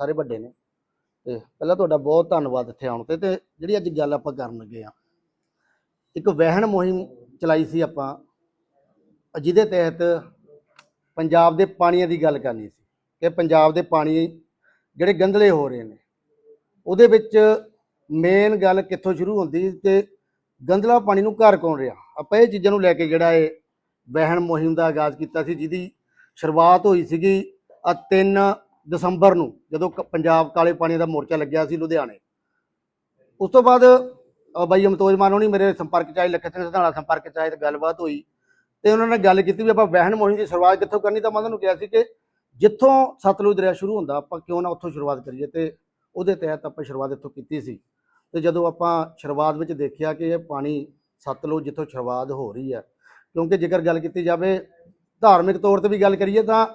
ਸਾਰੇ ਵੱਡੇ ਨੇ। ਤੇ ਪਹਿਲਾਂ ਤੁਹਾਡਾ ਬਹੁਤ ਧੰਨਵਾਦ ਇੱਥੇ ਆਉਣ ਤੇ। ਤੇ ਜਿਹੜੀ ਅੱਜ ਗੱਲ ਆਪਾਂ ਕਰਨ ਲੱਗੇ ਆ ਇੱਕ ਵਹਿਣ ਮੁਹਿੰਮ ਚਲਾਈ ਸੀ ਆਪਾਂ, ਜਿਹਦੇ ਤਹਿਤ ਪੰਜਾਬ ਦੇ ਪਾਣੀਆਂ ਦੀ ਗੱਲ ਕਰਨੀ ਸੀ ਕਿ ਪੰਜਾਬ ਦੇ ਪਾਣੀ ਜਿਹੜੇ ਗੰਧਲੇ ਹੋ ਰਹੇ ਨੇ, ਉਹਦੇ ਵਿੱਚ ਮੇਨ ਗੱਲ ਕਿੱਥੋਂ ਸ਼ੁਰੂ ਹੁੰਦੀ ਕਿ ਗੰਧਲਾ ਪਾਣੀ ਨੂੰ ਘਰ ਕੌਣ ਰਿਹਾ? ਆਪਾਂ ਇਹ ਚੀਜ਼ਾਂ ਨੂੰ ਲੈ ਕੇ ਜਿਹੜਾ ਇਹ ਵਹਿਣ ਮੁਹਿੰਮ ਦਾ ਆਗਾਜ਼ ਕੀਤਾ ਸੀ, ਜਿਹਦੀ ਸ਼ੁਰੂਆਤ ਹੋਈ ਸੀਗੀ ਆ ਤਿੰਨ ਦਸੰਬਰ ਨੂੰ ਜਦੋਂ ਕ- ਪੰਜਾਬ ਕਾਲੇ ਪਾਣੀ ਦਾ ਮੋਰਚਾ ਲੱਗਿਆ ਸੀ ਲੁਧਿਆਣੇ। ਉਸ ਤੋਂ ਬਾਅਦ ਅ, ਬਾਈ ਅਮਤੋਜ ਮਾਨ ਹੋਣੀ ਮੇਰੇ ਸੰਪਰਕ ਚ ਆਏ ਲੱਖੇ ਸਿੰਘ ਸਿਧਾਣਾ ਸੰਪਰਕ ਚ ਆਏ ਤੇ ਗੱਲਬਾਤ ਹੋਈ। ਤੇ ਉਹਨਾਂ ਨੇ ਗੱਲ ਕੀਤੀ ਵੀ ਆਪਾਂ ਵਹਿਣ ਮੁਹਿੰਮ ਦੀ ਸ਼ੁਰੂਆਤ ਕਿੱਥੋਂ ਕਰਨੀ ਤਾਂ ਮੈਂ ਉਹਨਾਂ ਨੂੰ ਕਿਹਾ ਸੀ ਕਿ ਜਿੱਥੋਂ ਸਤਲੁਜ ਦਰਿਆ ਸ਼ੁਰੂ ਹੁੰਦਾ ਆਪਾਂ ਕਿਉਂ ਨਾ ਉੱਥੋਂ ਸ਼ੁਰੂਆਤ ਕਰੀਏ ਤੇ ਉਹਦੇ ਤਹਿਤ ਆਪਾਂ ਸ਼ੁਰੂਆਤ ਇੱਥੋਂ ਕੀਤੀ ਸੀ। ਤੇ ਜਦੋਂ ਆਪਾਂ ਸ਼ੁਰੂਆਤ ਵਿੱਚ ਦੇਖਿਆ ਕਿ ਇਹ ਪਾਣੀ ਸਤਲੁਜ ਜਿੱਥੋਂ ਸ਼ੁਰੂਆਤ ਹੋ ਰਹੀ ਹੈ ਕਿਉਂਕਿ ਜੇਕਰ ਗੱਲ ਕੀਤੀ ਜਾਵੇ ਧਾਰਮਿਕ ਤੌਰ ਤੇ ਵੀ ਗੱਲ ਕਰੀਏ ਤਾਂ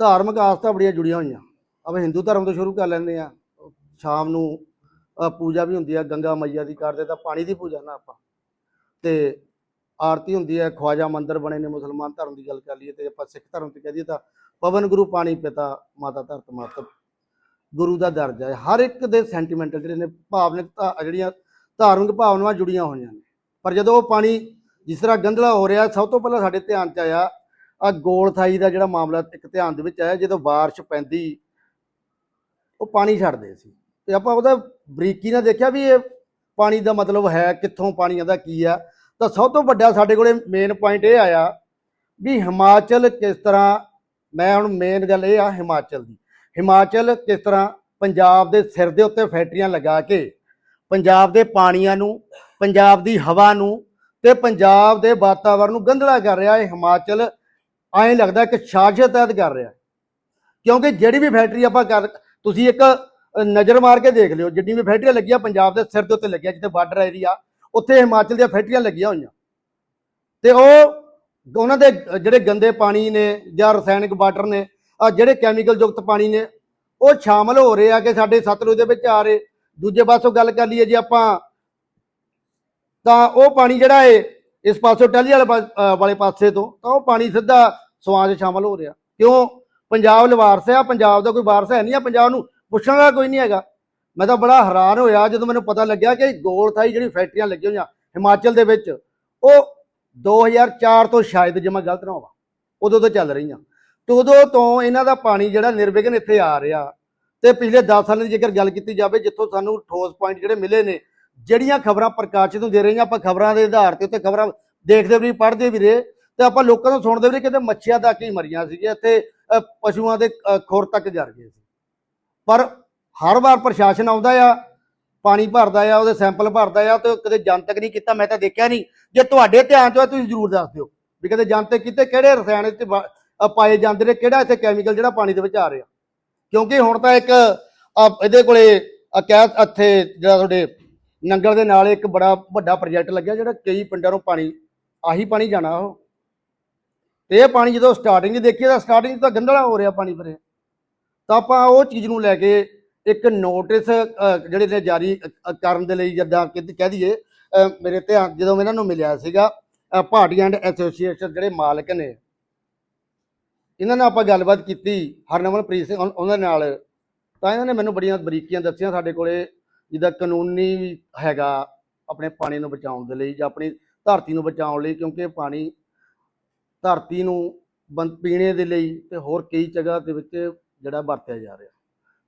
ਧਾਰਮਿਕ ਆਸਥਾ ਬੜੀਆਂ ਜੁੜੀਆਂ ਹੋਈਆਂ। ਆਪਾਂ ਹਿੰਦੂ ਧਰਮ ਤੋਂ ਸ਼ੁਰੂ ਕਰ ਲੈਂਦੇ ਆ ਸ਼ਾਮ ਨੂੰ ਪੂਜਾ ਵੀ ਹੁੰਦੀ ਆ ਗੰਗਾ ਮਈਆ ਦੀ ਕਰਦੇ ਤਾਂ ਪਾਣੀ ਦੀ ਪੂਜਾ ਨਾ ਆਪਾਂ। ਤੇ ਆਰਤੀ ਹੁੰਦੀ ਹੈ, ਖਵਾਜਾ ਮੰਦਰ ਬਣੇ ਨੇ ਮੁਸਲਮਾਨ ਧਰਮ ਦੀ ਗੱਲ ਕਰ ਲਈਏ ਤੇ ਆਪਾਂ ਸਿੱਖ ਧਰਮ ਤੇ ਕਹਿ ਦਈਏ ਤਾਂ ਪਵਨ ਗੁਰੂ ਪਾਣੀ ਪਿਤਾ, ਮਾਤਾ ਧਰਤ ਮਾਤਾ ਗੁਰੂ ਦਾ ਦਰਜਾ ਹੈ। ਹਰ ਇੱਕ ਦੇ ਸੈਂਟੀਮੈਂਟਲ ਜਿਹੜੇ ਨੇ ਭਾਵਨਿਕ ਧਾ- ਜਿਹੜੀਆਂ ਧਾਰਮਿਕ ਭਾਵਨਾਵਾਂ ਜੁੜੀਆਂ ਹੋਈਆਂ ਨੇ। ਪਰ ਜਦੋਂ ਉਹ ਪਾਣੀ ਜਿਸ ਤਰ੍ਹਾਂ ਗੰਧਲਾ ਹੋ ਰਿਹਾ, ਸਭ ਤੋਂ ਪਹਿਲਾਂ ਸਾਡੇ ਧਿਆਨ 'ਚ ਆਇਆ ਆ ਗੋਲਥਾਈ ਦਾ ਜਿਹੜਾ ਮਾਮਲਾ ਇੱਕ ਧਿਆਨ ਦੇ ਵਿੱਚ ਆਇਆ, ਜਦੋਂ ਬਾਰਿਸ਼ ਪੈਂਦੀ, ਉਹ ਪਾਣੀ ਛੱਡਦੇ ਸੀ। ਤੇ ਆਪਾਂ ਉਹਦਾ ਬਰੀਕੀ ਨਾਲ ਦੇਖਿਆ ਵੀ ਇਹ ਪਾਣੀ ਦਾ ਮਤਲਬ ਹੈ ਕਿੱਥੋਂ ਪਾਣੀ ਆਉਂਦਾ ਕੀ ਆ। ਤਾਂ ਸਭ ਤੋਂ ਵੱਡਾ ਸਾਡੇ ਕੋਲੇ ਮੇਨ ਪੁਆਇੰਟ ਇਹ ਆਇਆ ਵੀ ਹਿਮਾਚਲ ਕਿਸ ਤਰ੍ਹਾਂ, ਮੈਂ ਹੁਣ ਮੇਨ ਗੱਲ ਇਹ ਆ ਹਿਮਾਚਲ ਦੀ। ਹਿਮਾਚਲ ਕਿਸ ਤਰ੍ਹਾਂ ਪੰਜਾਬ ਦੇ ਸਿਰ ਦੇ ਉੱਤੇ ਫੈਕਟਰੀਆਂ ਲਗਾ ਕੇ, ਪੰਜਾਬ ਦੇ ਪਾਣੀਆਂ ਨੂੰ, ਪੰਜਾਬ ਦੀ ਹਵਾ ਨੂੰ ਤੇ ਪੰਜਾਬ ਦੇ ਵਾਤਾਵਰਣ ਨੂੰ ਗੰਧਲਾ ਕਰ ਰਿਹਾ ਹੈ ਹਿਮਾਚਲ ਐਂ ਲੱਗਦਾ ਕਿ ਸਾਜ਼ਿਸ਼ ਤਹਿਤ ਕਰ ਰਿਹਾ। ਕਿਉਂਕਿ ਜਿਹੜੀ ਵੀ ਫੈਕਟਰੀ ਆਪਾਂ ਕਰ, ਤੁਸੀਂ ਇੱਕ ਨਜ਼ਰ ਮਾਰ ਕੇ ਦੇਖ ਲਿਓ, ਜਿੰਨੀ ਵੀ ਫੈਕਟਰੀਆਂ ਲੱਗੀਆਂ ਪੰਜਾਬ ਦੇ ਸਿਰ ਦੇ ਉੱਤੇ ਲੱਗੀਆਂ, ਜਿੱਥੇ ਬਾਰਡਰ ਏਰੀਆ ਉੱਥੇ ਹਿਮਾਚਲ ਦੀਆਂ ਫੈਕਟਰੀਆਂ ਲੱਗੀਆਂ ਹੋਈਆਂ। ਤੇ ਉਹ, ਉਹਨਾਂ ਦੇ ਜਿਹੜੇ ਗੰਦੇ ਪਾਣੀ ਨੇ ਜਾਂ ਰਸਾਇਣਿਕ ਵਾਟਰ ਨੇ, ਆ ਜਿਹੜੇ ਕੈਮੀਕਲ ਯੁਕਤ ਪਾਣੀ ਨੇ, ਉਹ ਸ਼ਾਮਲ ਹੋ ਰਹੇ ਆ ਕਿ ਸਾਡੇ ਸਤਲੁਜ ਦੇ ਵਿੱਚ ਆ ਰਹੇ। ਦੂਜੇ ਪਾਸੋਂ ਗੱਲ ਕਰ ਲਈਏ ਜੇ ਆਪਾਂ, ਤਾਂ ਉਹ ਪਾਣੀ ਜਿਹੜਾ ਏ, ਇਸ ਪਾਸੋਂ ਟਾਲੀ ਵਾਲੇ ਪਾ- ਵਾਲੇ ਪਾਸੇ ਤੋਂ, ਤਾਂ ਉਹ ਪਾਣੀ ਸਿੱਧਾ ਸਵਾਂ 'ਚ ਸ਼ਾਮਲ ਹੋ ਰਿਹਾ। ਕਿਉਂ? ਪੰਜਾਬ ਲਵਾਰਸ ਆ, ਪੰਜਾਬ ਦਾ ਕੋਈ ਵਾਰਸ ਹੈ ਨਹੀਂ ਆ, ਪੰਜਾਬ ਨੂੰ ਪੁੱਛਣ ਵਾਲਾ ਕੋਈ ਨਹੀਂ ਹੈਗਾ। ਮੈਂ ਤਾਂ ਬੜਾ ਹੈਰਾਨ ਹੋਇਆ ਜਦੋਂ ਮੈਨੂੰ ਪਤਾ ਲੱਗਿਆ ਕਿ ਗੋਲਥਾਈ ਜਿਹੜੀ ਫੈਕਟਰੀਆਂ ਲੱਗੀਆਂ ਹੋਈਆਂ ਹਿਮਾਚਲ ਦੇ ਵਿੱਚ, ਉਹ 2004 ਤੋਂ ਸ਼ਾਇਦ ਜੇ ਮੈਂ ਗਲਤ ਨਾ ਹੋਵਾਂ, ਉਦੋਂ ਤੋਂ ਚੱਲ ਰਹੀਆਂ। ਤੇ ਉਦੋਂ ਤੋਂ ਇਹਨਾਂ ਦਾ ਪਾਣੀ ਜਿਹੜਾ ਨਿਰਵਿਘਨ ਇੱਥੇ ਆ ਰਿਹਾ। ਤੇ ਪਿਛਲੇ 10 ਸਾਲਾਂ ਦੀ ਜੇਕਰ ਗੱਲ ਕੀਤੀ ਜਾਵੇ, ਜਿੱਥੋਂ ਸਾਨੂੰ ਠੋਸ ਪੁਆਇੰਟ ਜਿਹੜੇ ਮਿਲੇ ਨੇ, ਜਿਹੜੀਆਂ ਖਬਰਾਂ ਪ੍ਰਕਾਸ਼ਿਤ ਨੂੰ ਦੇ ਰਹੀਆਂ, ਆਪਾਂ ਖਬਰਾਂ ਦੇ ਆਧਾਰ ਤੇ ਉੱਤੇ ਖਬਰਾਂ ਦੇਖਦੇ ਵੀ, ਪੜ੍ਹਦੇ ਵੀ ਰਹੇ। ਤੇ ਆਪਾਂ ਲੋਕਾਂ ਤੋਂ ਸੁਣਦੇ ਵੀ ਕਿਤੇ ਮੱਛੀਆਂ ਤੱਕ ਹੀ ਮਰੀਆਂ ਸੀਗੀਆਂ, ਇੱਥੇ ਪਸ਼ੂਆਂ ਦੇ ਖੁਰ ਤੱਕ ਜਰ ਗਏ ਸੀ। ਪਰ ਹਰ ਵਾਰ ਪ੍ਰਸ਼ਾਸਨ ਆਉਂਦਾ ਆ, ਪਾਣੀ ਭਰਦਾ ਆ, ਉਹਦੇ ਸੈਂਪਲ ਭਰਦਾ ਆ, ਤੇ ਕਦੇ ਜਨਤਕ ਨਹੀਂ ਕੀਤਾ, ਮੈਂ ਤਾਂ ਦੇਖਿਆ ਨਹੀਂ। ਜੇ ਤੁਹਾਡੇ ਧਿਆਨ 'ਚ ਹੋਇਆ, ਤੁਸੀਂ ਜ਼ਰੂਰ ਦੱਸ ਦਿਓ, ਵੀ ਕਦੇ ਜਨਤਕ ਕੀਤੇ, ਕਿਹੜੇ ਰਸਾਇਣ ਇੱਥੇ ਪਾਏ ਜਾਂਦੇ ਨੇ, ਕਿਹੜਾ ਇੱਥੇ ਕੈਮੀਕਲ ਜਿਹੜਾ ਪਾਣੀ ਦੇ ਵਿੱਚ ਆ ਰਿਹਾ। ਕਿਉਂਕਿ ਹੁਣ ਤਾਂ ਇੱਕ ਇਹਦੇ ਕੋਲੇ ਕਹਿ, ਇੱਥੇ ਜਿਹੜਾ ਤੁਹਾਡੇ ਨੰਗਲ ਦੇ ਨਾਲ ਇੱਕ ਬੜਾ ਵੱਡਾ ਪ੍ਰੋਜੈਕਟ ਲੱਗਿਆ, ਜਿਹੜਾ ਕਈ ਪਿੰਡਾਂ ਨੂੰ ਪਾਣੀ, ਆਹੀ ਪਾਣੀ ਜਾਣਾ ਉਹ। ਇਹ ਪਾਣੀ ਜਦੋਂ ਸਟਾਰਟਿੰਗ 'ਚ ਦੇਖੀਏ ਤਾਂ ਸਟਾਰਟਿੰਗ 'ਚ ਤਾਂ ਗੰਦਲਾ ਹੋ ਰਿਹਾ ਪਾਣੀ ਭਰੇ ਤਾਂ ਆਪਾਂ ਉਹ ਚੀਜ਼ ਨੂੰ ਲੈ ਕੇ ਇੱਕ ਨੋਟਿਸ ਜਿਹੜੇ ਨੇ ਜਾਰੀ ਕਰਨ ਦੇ ਲਈ ਜਦਾਂ ਕਿ ਕਹਿ ਦਈਏ ਮੇਰੇ ਧਿਆਨ ਜਦੋਂ ਇਹਨਾਂ ਨੂੰ ਮਿਲਿਆ ਸੀਗਾ ਅ, ਭਾਟੀ ਐਂਡ ਐਸੋਸੀਏਸ਼ਨ ਜਿਹੜੇ ਮਾਲਕ ਨੇ ਇਹਨਾਂ ਨਾਲ ਆਪਾਂ ਗੱਲਬਾਤ ਕੀਤੀ ਹਰਨਮਨਪ੍ਰੀਤ ਸਿੰਘ ਉਹਨਾਂ ਨਾਲ। ਤਾਂ ਇਹਨਾਂ ਨੇ ਮੈਨੂੰ ਬੜੀਆਂ ਬਰੀਕੀਆਂ ਦੱਸੀਆਂ ਸਾਡੇ ਕੋਲੇ ਜਿੱਦਾਂ ਕਾਨੂੰਨੀ ਵੀ ਹੈਗਾ ਆਪਣੇ ਪਾਣੀ ਨੂੰ ਬਚਾਉਣ ਦੇ ਲਈ ਜਾਂ ਆਪਣੀ ਧਰਤੀ ਨੂੰ ਬਚਾਉਣ ਲਈ ਕਿਉਂਕਿ ਇਹ ਪਾਣੀ ਧਰਤੀ ਨੂੰ ਬੰ- ਪੀਣੇ ਦੇ ਲਈ ਤੇ ਹੋਰ ਕਈ ਜਗ੍ਹਾ ਦੇ ਵਿੱਚ ਜਿਹੜਾ ਵਰਤਿਆ ਜਾ ਰਿਹਾ।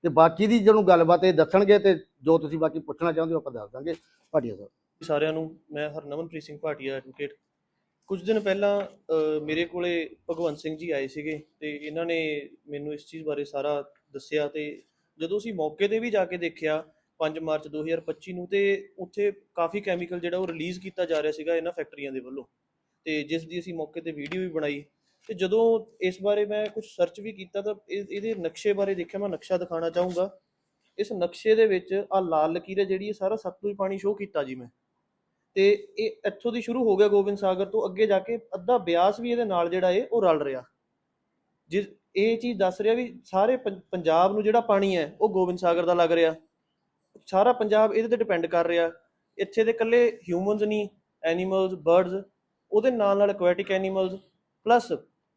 ਤੇ ਬਾਕੀ ਦੀ ਜਿਹਨੂੰ ਗੱਲਬਾਤ ਇਹ ਦੱਸਣਗੇ ਤੇ ਜੋ ਤੁਸੀਂ ਬਾਕੀ ਪੁੱਛਣਾ ਚਾਹੁੰਦੇ ਹੋ ਆਪਾਂ ਦੱਸ ਦਾਂਗੇ। ਭਾਟੀਆ ਸਾਹਿਬ। ਸਾਰਿਆਂ ਨੂੰ ਮੈਂ ਹਰਨਮਨਪ੍ਰੀਤ ਸਿੰਘ ਭਾਟੀਆ ਐਡਵੋਕੇਟ ਕੁਝ ਦਿਨ ਪਹਿਲਾਂ ਮੇਰੇ ਕੋਲੇ ਭਗਵੰਤ ਸਿੰਘ ਜੀ ਆਏ ਸੀਗੇ ਤੇ ਇਹਨਾਂ ਨੇ ਮੈਨੂੰ ਇਸ ਚੀਜ਼ ਬਾਰੇ ਸਾਰਾ ਦੱਸਿਆ ਤੇ ਜਦੋਂ ਅਸੀਂ ਮੌਕੇ ਤੇ ਵੀ ਜਾ ਕੇ ਦੇਖਿਆ 5 ਮਾਰਚ 2025 ਨੂੰ ਤੇ ਉੱਥੇ ਕਾਫੀ ਕੈਮੀਕਲ ਜਿਹੜਾ ਉਹ ਰਿਲੀਜ਼ ਕੀਤਾ ਜਾ ਰਿਹਾ ਸੀਗਾ ਇਹਨਾਂ ਫੈਕਟਰੀਆਂ ਦੇ ਵੱਲੋਂ। ਤੇ ਜਿਸ ਦੀ ਅਸੀਂ ਮੌਕੇ ਤੇ ਵੀਡੀਓ ਵੀ ਬਣਾਈ। ਤੇ ਜਦੋਂ ਇਸ ਬਾਰੇ ਮੈਂ ਕੁਝ ਸਰਚ ਵੀ ਕੀਤਾ ਤਾਂ ਇਹ- ਇਹਦੇ ਨਕਸ਼ੇ ਬਾਰੇ ਦੇਖਿਆ, ਮੈਂ ਨਕਸ਼ਾ ਦਿਖਾਉਣਾ ਚਾਹੂੰਗਾ। ਇਸ ਨਕਸ਼ੇ ਦੇ ਵਿੱਚ ਆ ਲਾਲ ਲਕੀਰ ਹੈ ਜਿਹੜੀ, ਇਹ ਸਾਰਾ ਸਤਲੁਜ ਪਾਣੀ ਸ਼ੋਅ ਕੀਤਾ ਜੀ ਮੈਂ। ਤੇ ਇਹ ਇੱਥੋਂ ਦੀ ਸ਼ੁਰੂ ਹੋ ਗਿਆ ਗੋਬਿੰਦ ਸਾਗਰ ਤੋਂ, ਅੱਗੇ ਜਾ ਕੇ ਅੱਧਾ ਬਿਆਸ ਵੀ ਇਹਦੇ ਨਾਲ ਜਿਹੜਾ ਏ ਉਹ ਰਲ ਰਿਹਾ। ਜਿਸ, ਇਹ ਚੀਜ਼ ਦੱਸ ਰਿਹਾ ਵੀ ਸਾਰੇ ਪੰ- ਪੰਜਾਬ ਨੂੰ ਜਿਹੜਾ ਪਾਣੀ ਹੈ, ਉਹ ਗੋਬਿੰਦ ਸਾਗਰ ਦਾ ਲੱਗ ਰਿਹਾ। ਸਾਰਾ ਪੰਜਾਬ ਇਹਦੇ ਤੇ ਡਿਪੈਂਡ ਕਰ ਰਿਹਾ। ਇੱਥੇ ਦੇ ਇਕੱਲੇ ਹਿਊਮਨਸ ਨਹੀਂ ਐਨੀਮਲਸ ਬਰਡਸ ਉਹਦੇ ਨਾਲ ਨਾਲ ਐਕੁਆਟਿਕ ਐਨੀਮਲਸ ਪਲੱਸ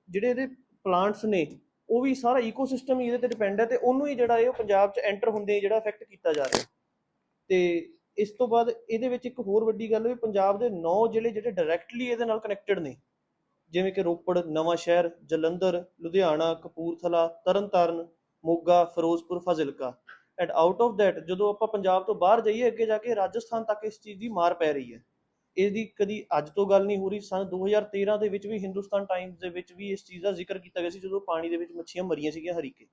ਜਿਹੜੇ ਇਹਦੇ ਪਲਾਂਟਸ ਨੇ, ਉਹ ਵੀ ਸਾਰਾ ਈਕੋਸਿਸਟਮ ਹੀ ਇਹਦੇ ਤੇ ਡਿਪੈਂਡ ਹੈ ਤੇ ਉਹਨੂੰ ਹੀ ਜਿਹੜਾ ਇਹ ਉਹ ਪੰਜਾਬ 'ਚ ਐਂਟਰ ਹੁੰਦੇ ਹੀ ਜਿਹੜਾ ਇਫੈਕਟ ਕੀਤਾ ਜਾ ਰਿਹਾ। ਤੇ ਇਸ ਤੋਂ ਬਾਅਦ ਇਹਦੇ ਵਿੱਚ ਇੱਕ ਹੋਰ ਵੱਡੀ ਗੱਲ ਵੀ ਪੰਜਾਬ ਦੇ 9 ਜ਼ਿਲ੍ਹੇ ਜਿਹੜੇ ਡਾਇਰੈਕਟਲੀ ਇਹਦੇ ਨਾਲ ਕਨੈਕਟਡ ਨੇ। ਜਿਵੇਂ ਕਿ Ropar, Nawan Shahr, Jalandhar, Ludhiana, Kapurthala, Tarn Taran, Moga, Firozpur, Fazilka. And out of that ਜਦੋਂ ਆਪਾਂ ਪੰਜਾਬ ਤੋਂ ਬਾਹਰ ਜਾਈਏ ਅੱਗੇ ਜਾ ਕੇ ਰਾਜਸਥਾਨ ਤੱਕ ਇਸ ਚੀਜ਼ ਦੀ ਮਾਰ ਪੈ ਰਹੀ ਹੈ। ਇਹਦੀ ਕਦੀ ਅੱਜ ਤੋਂ ਗੱਲ ਨਹੀਂ ਹੋ ਰਹੀ, ਸਨ 2013 ਦੇ ਵਿੱਚ ਵੀ ਹਿੰਦੁਸਤਾਨ ਟਾਈਮਸ ਦੇ ਵਿੱਚ ਵੀ ਇਸ ਚੀਜ਼ ਦਾ ਜ਼ਿਕਰ ਕੀਤਾ ਗਿਆ ਸੀ, ਜਦੋਂ ਪਾਣੀ ਦੇ ਵਿੱਚ ਮੱਛੀਆਂ ਮਰੀਆਂ ਸੀਗੀਆਂ ਹਰੀਕੇ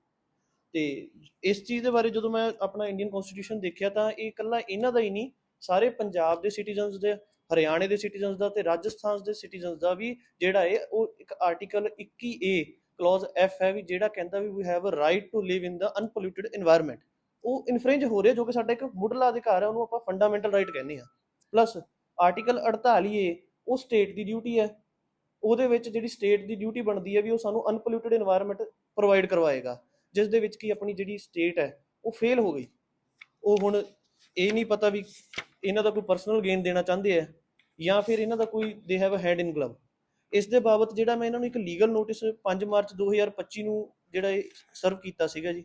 ਤੇ ਇਸ ਚੀਜ਼ ਦੇ ਬਾਰੇ ਜਦੋਂ ਮੈਂ ਆਪਣਾ ਇੰਡੀਅਨ ਕਨਸਟੀਟਿਊਸ਼ਨ ਦੇਖਿਆ ਤਾਂ ਇਹ ਇਕੱਲਾ ਇਹਨਾਂ ਦਾ ਹੀ ਨਹੀਂ, ਸਾਰੇ ਪੰਜਾਬ ਦੇ ਸਿਟੀਜ਼ਨਸ ਦੇ, ਹਰਿਆਣੇ ਦੇ ਸਿਟੀਜ਼ਨਸ ਦਾ ਤੇ ਰਾਜਸਥਾਨ ਦੇ ਸਿਟੀਜ਼ਨਸ ਦਾ ਵੀ ਜਿਹੜਾ ਹੈ ਉਹ ਇੱਕ ਆਰਟੀਕਲ ਇੱਕੀ ਏ ਕਲੋਜ਼ ਐਫ ਹੈ ਵੀ ਜਿਹੜਾ ਕਹਿੰਦਾ ਵੀ we have a right to live in the unpolluted environment ਉਹ ਇਨਫ੍ਰਿੰਜ ਹੋ ਰਿਹਾ ਜੋ ਕਿ ਸਾਡਾ ਇੱਕ ਮੁੱਢਲਾ ਅਧਿਕਾਰ ਹੈ, ਉਹਨੂੰ ਆਪਾਂ ਫੰਡਾਮੈਂਟਲ ਰਾਈਟ ਕਹਿੰਦੇ ਆ ਪਲੱਸ ਆਰਟੀਕਲ 48 ਏ, ਉਹ ਸਟੇਟ ਦੀ ਡਿਊਟੀ ਹੈ। ਉਹਦੇ ਵਿੱਚ ਜਿਹੜੀ ਸਟੇਟ ਦੀ ਡਿਊਟੀ ਬਣਦੀ ਹੈ ਵੀ ਉਹ ਸਾਨੂੰ ਅਨਪੋਲਿਊਟਡ এনवायरमेंट ਪ੍ਰੋਵਾਈਡ ਕਰਵਾਏਗਾ। ਜਿਸ ਦੇ ਵਿੱਚ ਕੀ ਆਪਣੀ ਜਿਹੜੀ ਸਟੇਟ ਹੈ, ਉਹ ਫੇਲ ਹੋ ਗਈ। ਉਹ ਹੁਣ ਇਹ ਨਹੀਂ ਪਤਾ ਵੀ ਇਹਨਾਂ ਦਾ ਕੋਈ ਪਰਸਨਲ ਗੇਨ ਦੇਣਾ ਚਾਹੁੰਦੇ ਆ ਜਾਂ ਫਿਰ ਇਹਨਾਂ ਦਾ ਕੋਈ ਦੇ have a head in glove ਇਸ ਦੇ ਬਾਬਤ ਜਿਹੜਾ ਮੈਂ ਇਹਨਾਂ ਨੂੰ ਇੱਕ ਲੀਗਲ ਨੋਟਿਸ 5 ਮਾਰਚ 2025 ਨੂੰ ਜਿਹੜਾ ਇਹ ਸਰਵ ਕੀਤਾ ਸੀਗਾ ਜੀ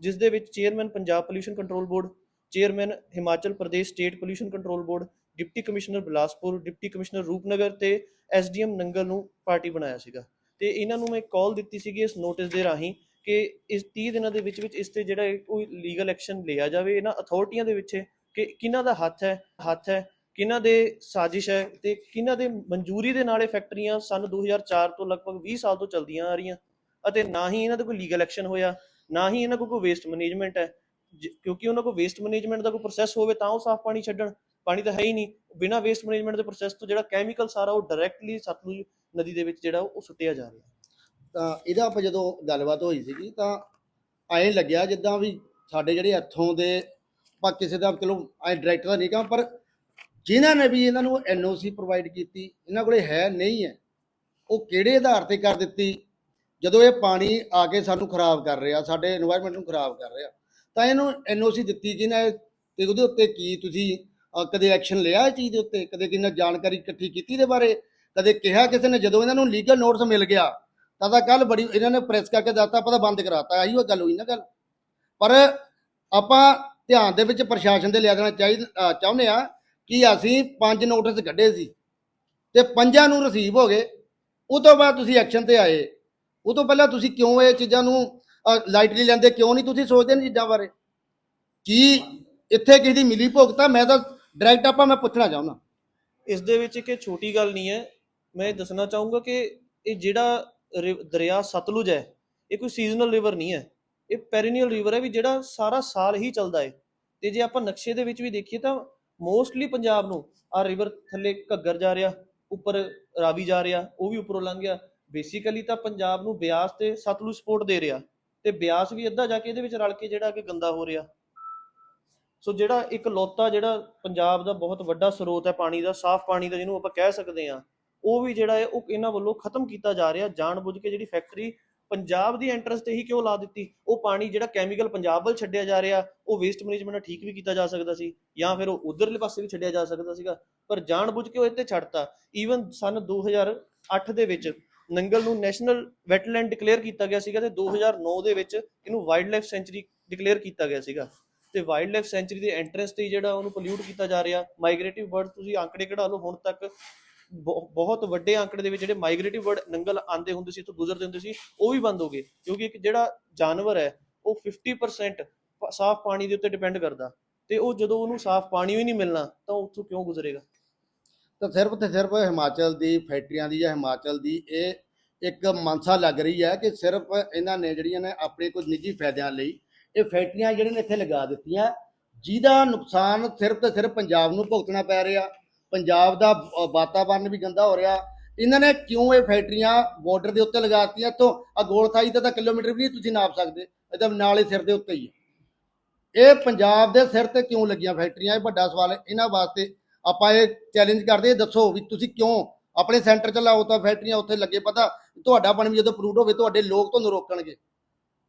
ਜਿਸ ਦੇ ਵਿੱਚ chairman Punjab pollution control board chairman Himachal Pradesh state pollution control board deputy commissioner Bilaspur, deputy commissioner Rupnagar ਤੇ ਐਸਡੀਐਮ ਨੰਗਲ ਨੂੰ ਪਾਰਟੀ ਬਣਾਇਆ ਸੀਗਾ। ਤੇ ਇਹਨਾਂ ਨੂੰ ਮੈਂ ਕਾਲ ਦਿੱਤੀ ਸੀਗੀ ਇਸ ਨੋਟਿਸ ਦੇ ਰਾਹੀਂ ਕਿ ਇਸ 30 ਦਿਨਾਂ ਦੇ ਵਿੱਚ ਵਿੱਚ ਇਸ ਤੇ ਜਿਹੜਾ ਕੋਈ ਲੀਗਲ ਐਕਸ਼ਨ ਲਿਆ ਜਾਵੇ, ਇਹਨਾਂ ਅਥਾਰਟੀਆਂ ਦੇ ਵਿੱਚ ਕਿ ਕਿਹਨਾਂ ਦਾ ਹੱਥ ਹੈ ਹੱਥ ਹੈ, ਕਿਹਨਾਂ ਦੇ ਸਾਜ਼ਿਸ਼ ਹੈ ਤੇ ਕਿਹਨਾਂ ਦੇ ਮਨਜ਼ੂਰੀ ਦੇ ਨਾਲ ਇਹ ਫੈਕਟਰੀਆਂ ਸਨ 2004 ਤੋਂ ਲਗਭਗ 20 ਸਾਲ ਤੋਂ ਚੱਲਦੀਆਂ ਆ ਰਹੀਆਂ। ਅਤੇ ਨਾ ਹੀ ਇਹਨਾਂ ਦਾ ਕੋਈ ਲੀਗਲ ਐਕਸ਼ਨ ਹੋਇਆ, ਨਾ ਹੀ ਇਹਨਾਂ ਕੋਲ ਕੋਈ ਵੇਸਟ ਮੈਨੇਜਮੈਂਟ ਹੈ। ਕਿਉਂਕਿ ਉਹਨਾਂ ਕੋਲ ਵੇਸਟ ਮੈਨੇਜਮੈਂਟ ਦਾ ਕੋਈ ਪ੍ਰੋਸੈਸ ਹੋਵੇ ਤਾਂ ਉਹ ਸਾਫ਼ ਪਾਣੀ ਛੱਡਣ। ਪਾਣੀ ਤਾਂ ਹੈ ਹੀ ਨਹੀਂ। ਬਿਨਾ ਵੇਸਟ ਮੈਨੇਜਮੈਂਟ ਦੇ ਪ੍ਰੋਸੈਸ ਤੋਂ ਜਿਹੜਾ ਕੈਮੀਕਲ ਸਾਰਾ ਉਹ ਡਾਇਰੈਕਟਲੀ ਸਤਲੁਜ ਨਦੀ ਦੇ ਵਿੱਚ ਜਿਹੜਾ ਉਹ ਸੁੱਟਿਆ ਜਾ ਰਿਹਾ। ਤਾਂ ਇਹਦਾ ਆਪਾਂ ਜਦੋਂ ਗੱਲਬਾਤ ਹੋਈ ਸੀਗੀ ਤਾਂ ਐਂ ਲੱਗਿਆ ਜਿੱਦਾਂ ਵੀ ਸਾਡੇ ਜਿਹੜੇ ਇੱਥੋਂ ਦੇ ਪਾ ਕਿਸੇ ਦਾ ਚਲੋ ਐ ਡਾਇਰੈਕਟਰ ਦਾ ਨਹੀਂ ਕਹਾਂ, ਪਰ ਜਿਨ੍ਹਾਂ ਨੇ ਵੀ ਇਹਨਾਂ ਨੂੰ ਐਨਓਸੀ ਪ੍ਰੋਵਾਈਡ ਕੀਤੀ, ਇਹਨਾਂ ਕੋਲੇ ਹੈ ਨਹੀਂ ਹੈ। ਉਹ ਕਿਹੜੇ ਆਧਾਰ ਤੇ ਕਰ ਦਿੱਤੀ? ਜਦੋਂ ਇਹ ਪਾਣੀ ਆ ਕੇ ਸਾਨੂੰ ਖਰਾਬ ਕਰ ਰਿਹਾ, ਸਾਡੇ এনवायरमेंट ਨੂੰ ਖਰਾਬ ਕਰ ਰਿਹਾ, ਤਾਂ ਇਹਨੂੰ ਐਨਓਸੀ ਦਿੱਤੀ ਜਿਹਨਾਂ, ਤੇ ਉਹਦੇ ਉੱਤੇ ਕੀ ਤੁਸੀਂ ਕਦੇ ਐਕਸ਼ਨ ਲਿਆ ਇਹ ਚੀਜ਼ ਦੇ ਉੱਤੇ? ਕਦੇ ਕਿਸੇ ਕਿੰਨਾ ਜਾਣਕਾਰੀ ਇਕੱਠੀ ਕੀਤੀ ਦੇ ਬਾਰੇ? ਕਦੇ ਕਿਹਾ ਕਿਸੇ ਨੇ ਜਦੋਂ ਇਹਨਾਂ ਨੂੰ ਲੀਗਲ ਨੋਟਿਸ ਮਿਲ ਗਿਆ, ਤਾਂ ਤਾਂ ਕੱਲ ਬੜੀ ਇਹਨਾਂ ਨੇ ਪ੍ਰੈਸ ਕਰਕੇ ਦੱਸਤਾ ਪਤਾ ਤਾਂ ਬੰਦ ਕਰਾਤਾ, ਆਹੀ ਉਹ ਗੱਲ ਹੋਈ ਨਾ ਗੱਲ। ਪਰ ਆਪਾਂ ਧਿਆਨ ਦੇ ਵਿੱਚ ਪ੍ਰਸ਼ਾਸਨ ਦੇ ਲਿਆ ਦੇਣਾ ਚਾਹੀਦਾ ਚਾਹੁੰਦੇ ਆ ਕਿ ਅਸੀਂ ਪੰਜ ਨੋਟਿਸ ਕੱਢੇ ਸੀ ਤੇ ਪੰਜਾਂ ਨੂੰ ਰਿਸੀਵ ਹੋ ਗਏ। ਉਹ ਤੋਂ ਬਾਅਦ ਤੁਸੀਂ ਐਕਸ਼ਨ ਤੇ ਆਏ। ਉਹ ਤੋਂ ਪਹਿਲਾਂ ਤੁਸੀਂ ਕਿਉਂ ਇਹ ਚੀਜ਼ਾਂ ਨੂੰ ਲਾਈਟਲੀ ਲੈਂਦੇ? ਕਿਉਂ ਨਹੀਂ ਤੁਸੀਂ ਸੋਚਦੇ ਨੇ ਚੀਜ਼ਾਂ ਬਾਰੇ? ਕੀ ਇੱਥੇ ਕਿਸੇ ਦੀ ਮਿਲੀ ਭੁਗਤਾ ਮੈਂ ਤਾਂ ਡਾਇਰੈਕਟ ਆਪਾਂ ਮੈਂ ਪੁੱਛਣਾ ਚਾਹੁੰਦਾ। ਇਸ ਦੇ ਵਿੱਚ ਇੱਕ ਛੋਟੀ ਗੱਲ ਨਹੀਂ ਹੈ। ਮੈਂ ਇਹ ਦੱਸਣਾ ਚਾਹੂੰਗਾ ਕਿ ਇਹ ਜਿਹੜਾ ਰਿ- ਦਰਿਆ ਸਤਲੁਜ ਹੈ, ਇਹ ਕੋਈ ਸੀਜ਼ਨਲ ਰਿਵਰ ਨਹੀਂ ਹੈ। ਇਹ ਪੈਰੀਨੀਅਲ ਰਿਵਰ ਹੈ ਵੀ ਜਿਹੜਾ ਸਾਰਾ ਸਾਲ ਹੀ ਚੱਲਦਾ ਹੈ। ਤੇ ਜੇ ਆਪਾਂ ਨਕਸ਼ੇ ਦੇ ਵਿੱਚ ਵੀ ਦੇਖੀਏ ਤਾਂ ਮੋਸਟਲੀ ਪੰਜਾਬ ਨੂੰ ਆ ਰਿਵਰ ਥੱਲੇ ਘੱਗਰ ਜਾ ਰਿਹਾ, ਉੱਪਰ ਰਾਵੀ ਜਾ ਰਿਹਾ, ਉਹ ਵੀ ਉੱਪਰੋਂ ਲੰਘ ਗਿਆ। ਬੇਸਿਕਲੀ ਤਾਂ ਪੰਜਾਬ ਨੂੰ ਬਿਆਸ ਤੇ ਸਤਲੁਜ ਸਪੋਰਟ ਦੇ ਰਿਹਾ। ਤੇ ਬਿਆਸ ਵੀ ਅੱਧਾ ਜਾ ਕੇ ਇਹਦੇ ਵਿੱਚ ਰਲ ਕੇ ਜਿਹੜਾ ਕਿ ਗੰਦਾ ਹੋ ਰਿਹਾ। ਸੋ ਜਿਹੜਾ ਇੱਕ ਲੋਤਾ ਜਿਹੜਾ ਪੰਜਾਬ ਦਾ ਬਹੁਤ ਵੱਡਾ ਸਰੋਤ ਹੈ, ਪਾਣੀ ਦਾ, ਸਾਫ਼ ਪਾਣੀ ਦਾ ਜਿਹਨੂੰ ਆਪਾਂ ਕਹਿ ਸਕਦੇ ਹਾਂ, ਉਹ ਵੀ ਜਿਹੜਾ ਹੈ, ਉਹ ਇਹਨਾਂ ਵੱਲੋਂ ਖਤਮ ਕੀਤਾ ਜਾ ਰਿਹਾ। ਜਾਣਬੁੱਝ ਕੇ ਜਿਹੜੀ ਫੈਕਟਰੀ ਪੰਜਾਬ ਦੀ ਐਂਟਰੈਂਸ ਤੇ ਹੀ ਕਿਉਂ ਲਾ ਦਿੱਤੀ? ਉਹ ਪਾਣੀ ਜਿਹੜਾ ਕੈਮੀਕਲ ਪੰਜਾਬ ਵੱਲ ਛੱਡਿਆ ਜਾ ਰਿਹਾ, ਉਹ ਵੇਸਟ ਮੈਨੇਜਮੈਂਟ ਨਾਲ ਠੀਕ ਵੀ ਕੀਤਾ ਜਾ ਸਕਦਾ ਸੀ ਜਾਂ ਫਿਰ ਉਹ ਉਧਰਲੇ ਪਾਸੇ ਵੀ ਛੱਡਿਆ ਜਾ ਸਕਦਾ ਸੀਗਾ। ਪਰ ਜਾਣਬੁੱਝ ਕੇ ਉਹ ਇੱਥੇ ਛੱਡਤਾ। ਈਵਨ ਸਨ 2008 ਦੇ ਵਿੱਚ ਨੰਗਲ ਨੂੰ ਨੈਸ਼ਨਲ ਵੈਟਲੈਂਡ ਡਿਕਲੇਅਰ ਕੀਤਾ ਗਿਆ ਸੀਗਾ ਤੇ 2009 ਦੇ ਵਿੱਚ ਇਹਨੂੰ ਵਾਈਲਡ ਲਾਈਫ ਸੈਂਚੁਰੀ ਡਿਕਲੇਅਰ ਕੀਤਾ ਗਿਆ ਸੀਗਾ। ਤੇ ਵਾਈਲਡ ਲਾਈਫ ਸੈਂਚੁਰੀ ਦੇ ਐਂਟਰੈਂਸ ਤੇ ਹੀ ਜਿਹੜਾ ਉਹਨੂੰ ਪੋਲਿਊਟ ਕੀਤਾ ਜਾ ਰਿਹਾ ਮਾਈਗ੍ਰੇਟਿਵ ਬਰਡ ਤੁਸੀਂ ਆંકੜੇ ਕਢਾ ਲਓ, ਹੁਣ ਤੱਕ ਬਹੁ- ਬਹੁਤ ਵੱਡੇ ਆંકੜੇ ਦੇ ਵਿੱਚ ਜਿਹੜੇ ਮਾਈਗ੍ਰੇਟਿਵ ਬਰਡ ਨੰਗਲ ਆਂਦੇ ਹੁੰਦੇ ਸੀ ਤੋਂ ਗੁਜ਼ਰਦੇ ਹੁੰਦੇ ਸੀ, ਉਹ ਵੀ ਬੰਦ ਹੋ ਗਏ, ਕਿਉਂਕਿ ਇੱਕ ਜਿਹੜਾ ਜਾਨਵਰ ਹੈ, ਉਹ 50% ਸਾਫ਼ ਪਾਣੀ ਦੇ ਉੱਤੇ ਡਿਪੈਂਡ ਕਰਦਾ ਤੇ ਉਹ ਜਦੋਂ ਉਹਨੂੰ ਸਾਫ਼ ਪਾਣੀ ਹੀ ਨਹੀਂ ਮਿਲਣਾ, ਤਾਂ ਉਹ ਉੱਥੋਂ ਕਿਉਂ ਗੁਜ਼ਰੇਗਾ? ਤਾਂ ਸਿਰਫ ਤੇ ਸਿਰਫ ਹਿਮਾਚਲ ਦੀ ਫੈਕਟਰੀਆਂ ਦੀ ਜਾਂ ਹਿਮਾਚਲ ਦੀ ਇਹ ਇੱਕ ਮਨਸਾ ਲੱਗ ਰਹੀ ਹੈ ਕਿ ਸਿਰਫ ਇਹਨਾਂ ਨੇ ਜਿਹੜੀਆਂ ਨੇ ਆਪਣੇ ਕੁਝ ਨਿੱਜੀ ਫਾਇਦਿਆਂ ਲਈ ਇਹ ਫੈਕਟਰੀਆਂ ਜਿਹੜੀਆਂ ਨੇ ਇੱਥੇ ਲਗਾ ਦਿੱਤੀਆਂ, ਜਿਹਦਾ ਨੁਕਸਾਨ ਸਿਰਫ ਤੇ ਸਿਰਫ ਪੰਜਾਬ ਨੂੰ ਭੁਗਤਣਾ ਪੈ ਰਿਹਾ, ਪੰਜਾਬ ਦਾ ਵਾਤਾਵਰਨ ਵੀ ਗੰਦਾ ਹੋ ਰਿਹਾ। ਇਹਨਾਂ ਨੇ ਕਿਉਂ ਇਹ ਫੈਕਟਰੀਆਂ ਬਾਰਡਰ ਦੇ ਉੱਤੇ ਲਗਾਤੀਆਂ ਤੋਂ ਆ ਗੋਲਖਾਈ ਦਾ ਤਾਂ ਕਿਲੋਮੀਟਰ ਵੀ ਨਹੀਂ ਤੁਸੀਂ ਨਾਪ ਸਕਦੇ ਇਹਦਾ ਨਾਲੇ ਸਿਰ ਦੇ ਉੱਤੇ ਹੀ ਇਹ ਪੰਜਾਬ ਦੇ ਸਿਰ ਤੇ ਕਿਉਂ ਲੱਗੀਆਂ ਫੈਕਟਰੀਆਂ? ਇਹ ਵੱਡਾ ਸਵਾਲ ਹੈ। ਇਹਨਾਂ ਵਾਸਤੇ ਆਪਾਂ ਇਹ ਚੈਲੰਜ ਕਰਦੇ ਦੱਸੋ ਵੀ ਤੁਸੀਂ ਕਿਉਂ ਆਪਣੇ ਸੈਂਟਰ ਚ ਲਾਓ ਤਾਂ ਫੈਕਟਰੀਆਂ ਉੱਥੇ ਲੱਗੇ? ਪਤਾ ਤੁਹਾਡਾ ਬਣ ਵੀ ਜਦੋਂ ਪ੍ਰੂਟ ਹੋਵੇ, ਤੁਹਾਡੇ ਲੋਕ ਤੁਹਾਨੂੰ ਰੋਕਣਗੇ।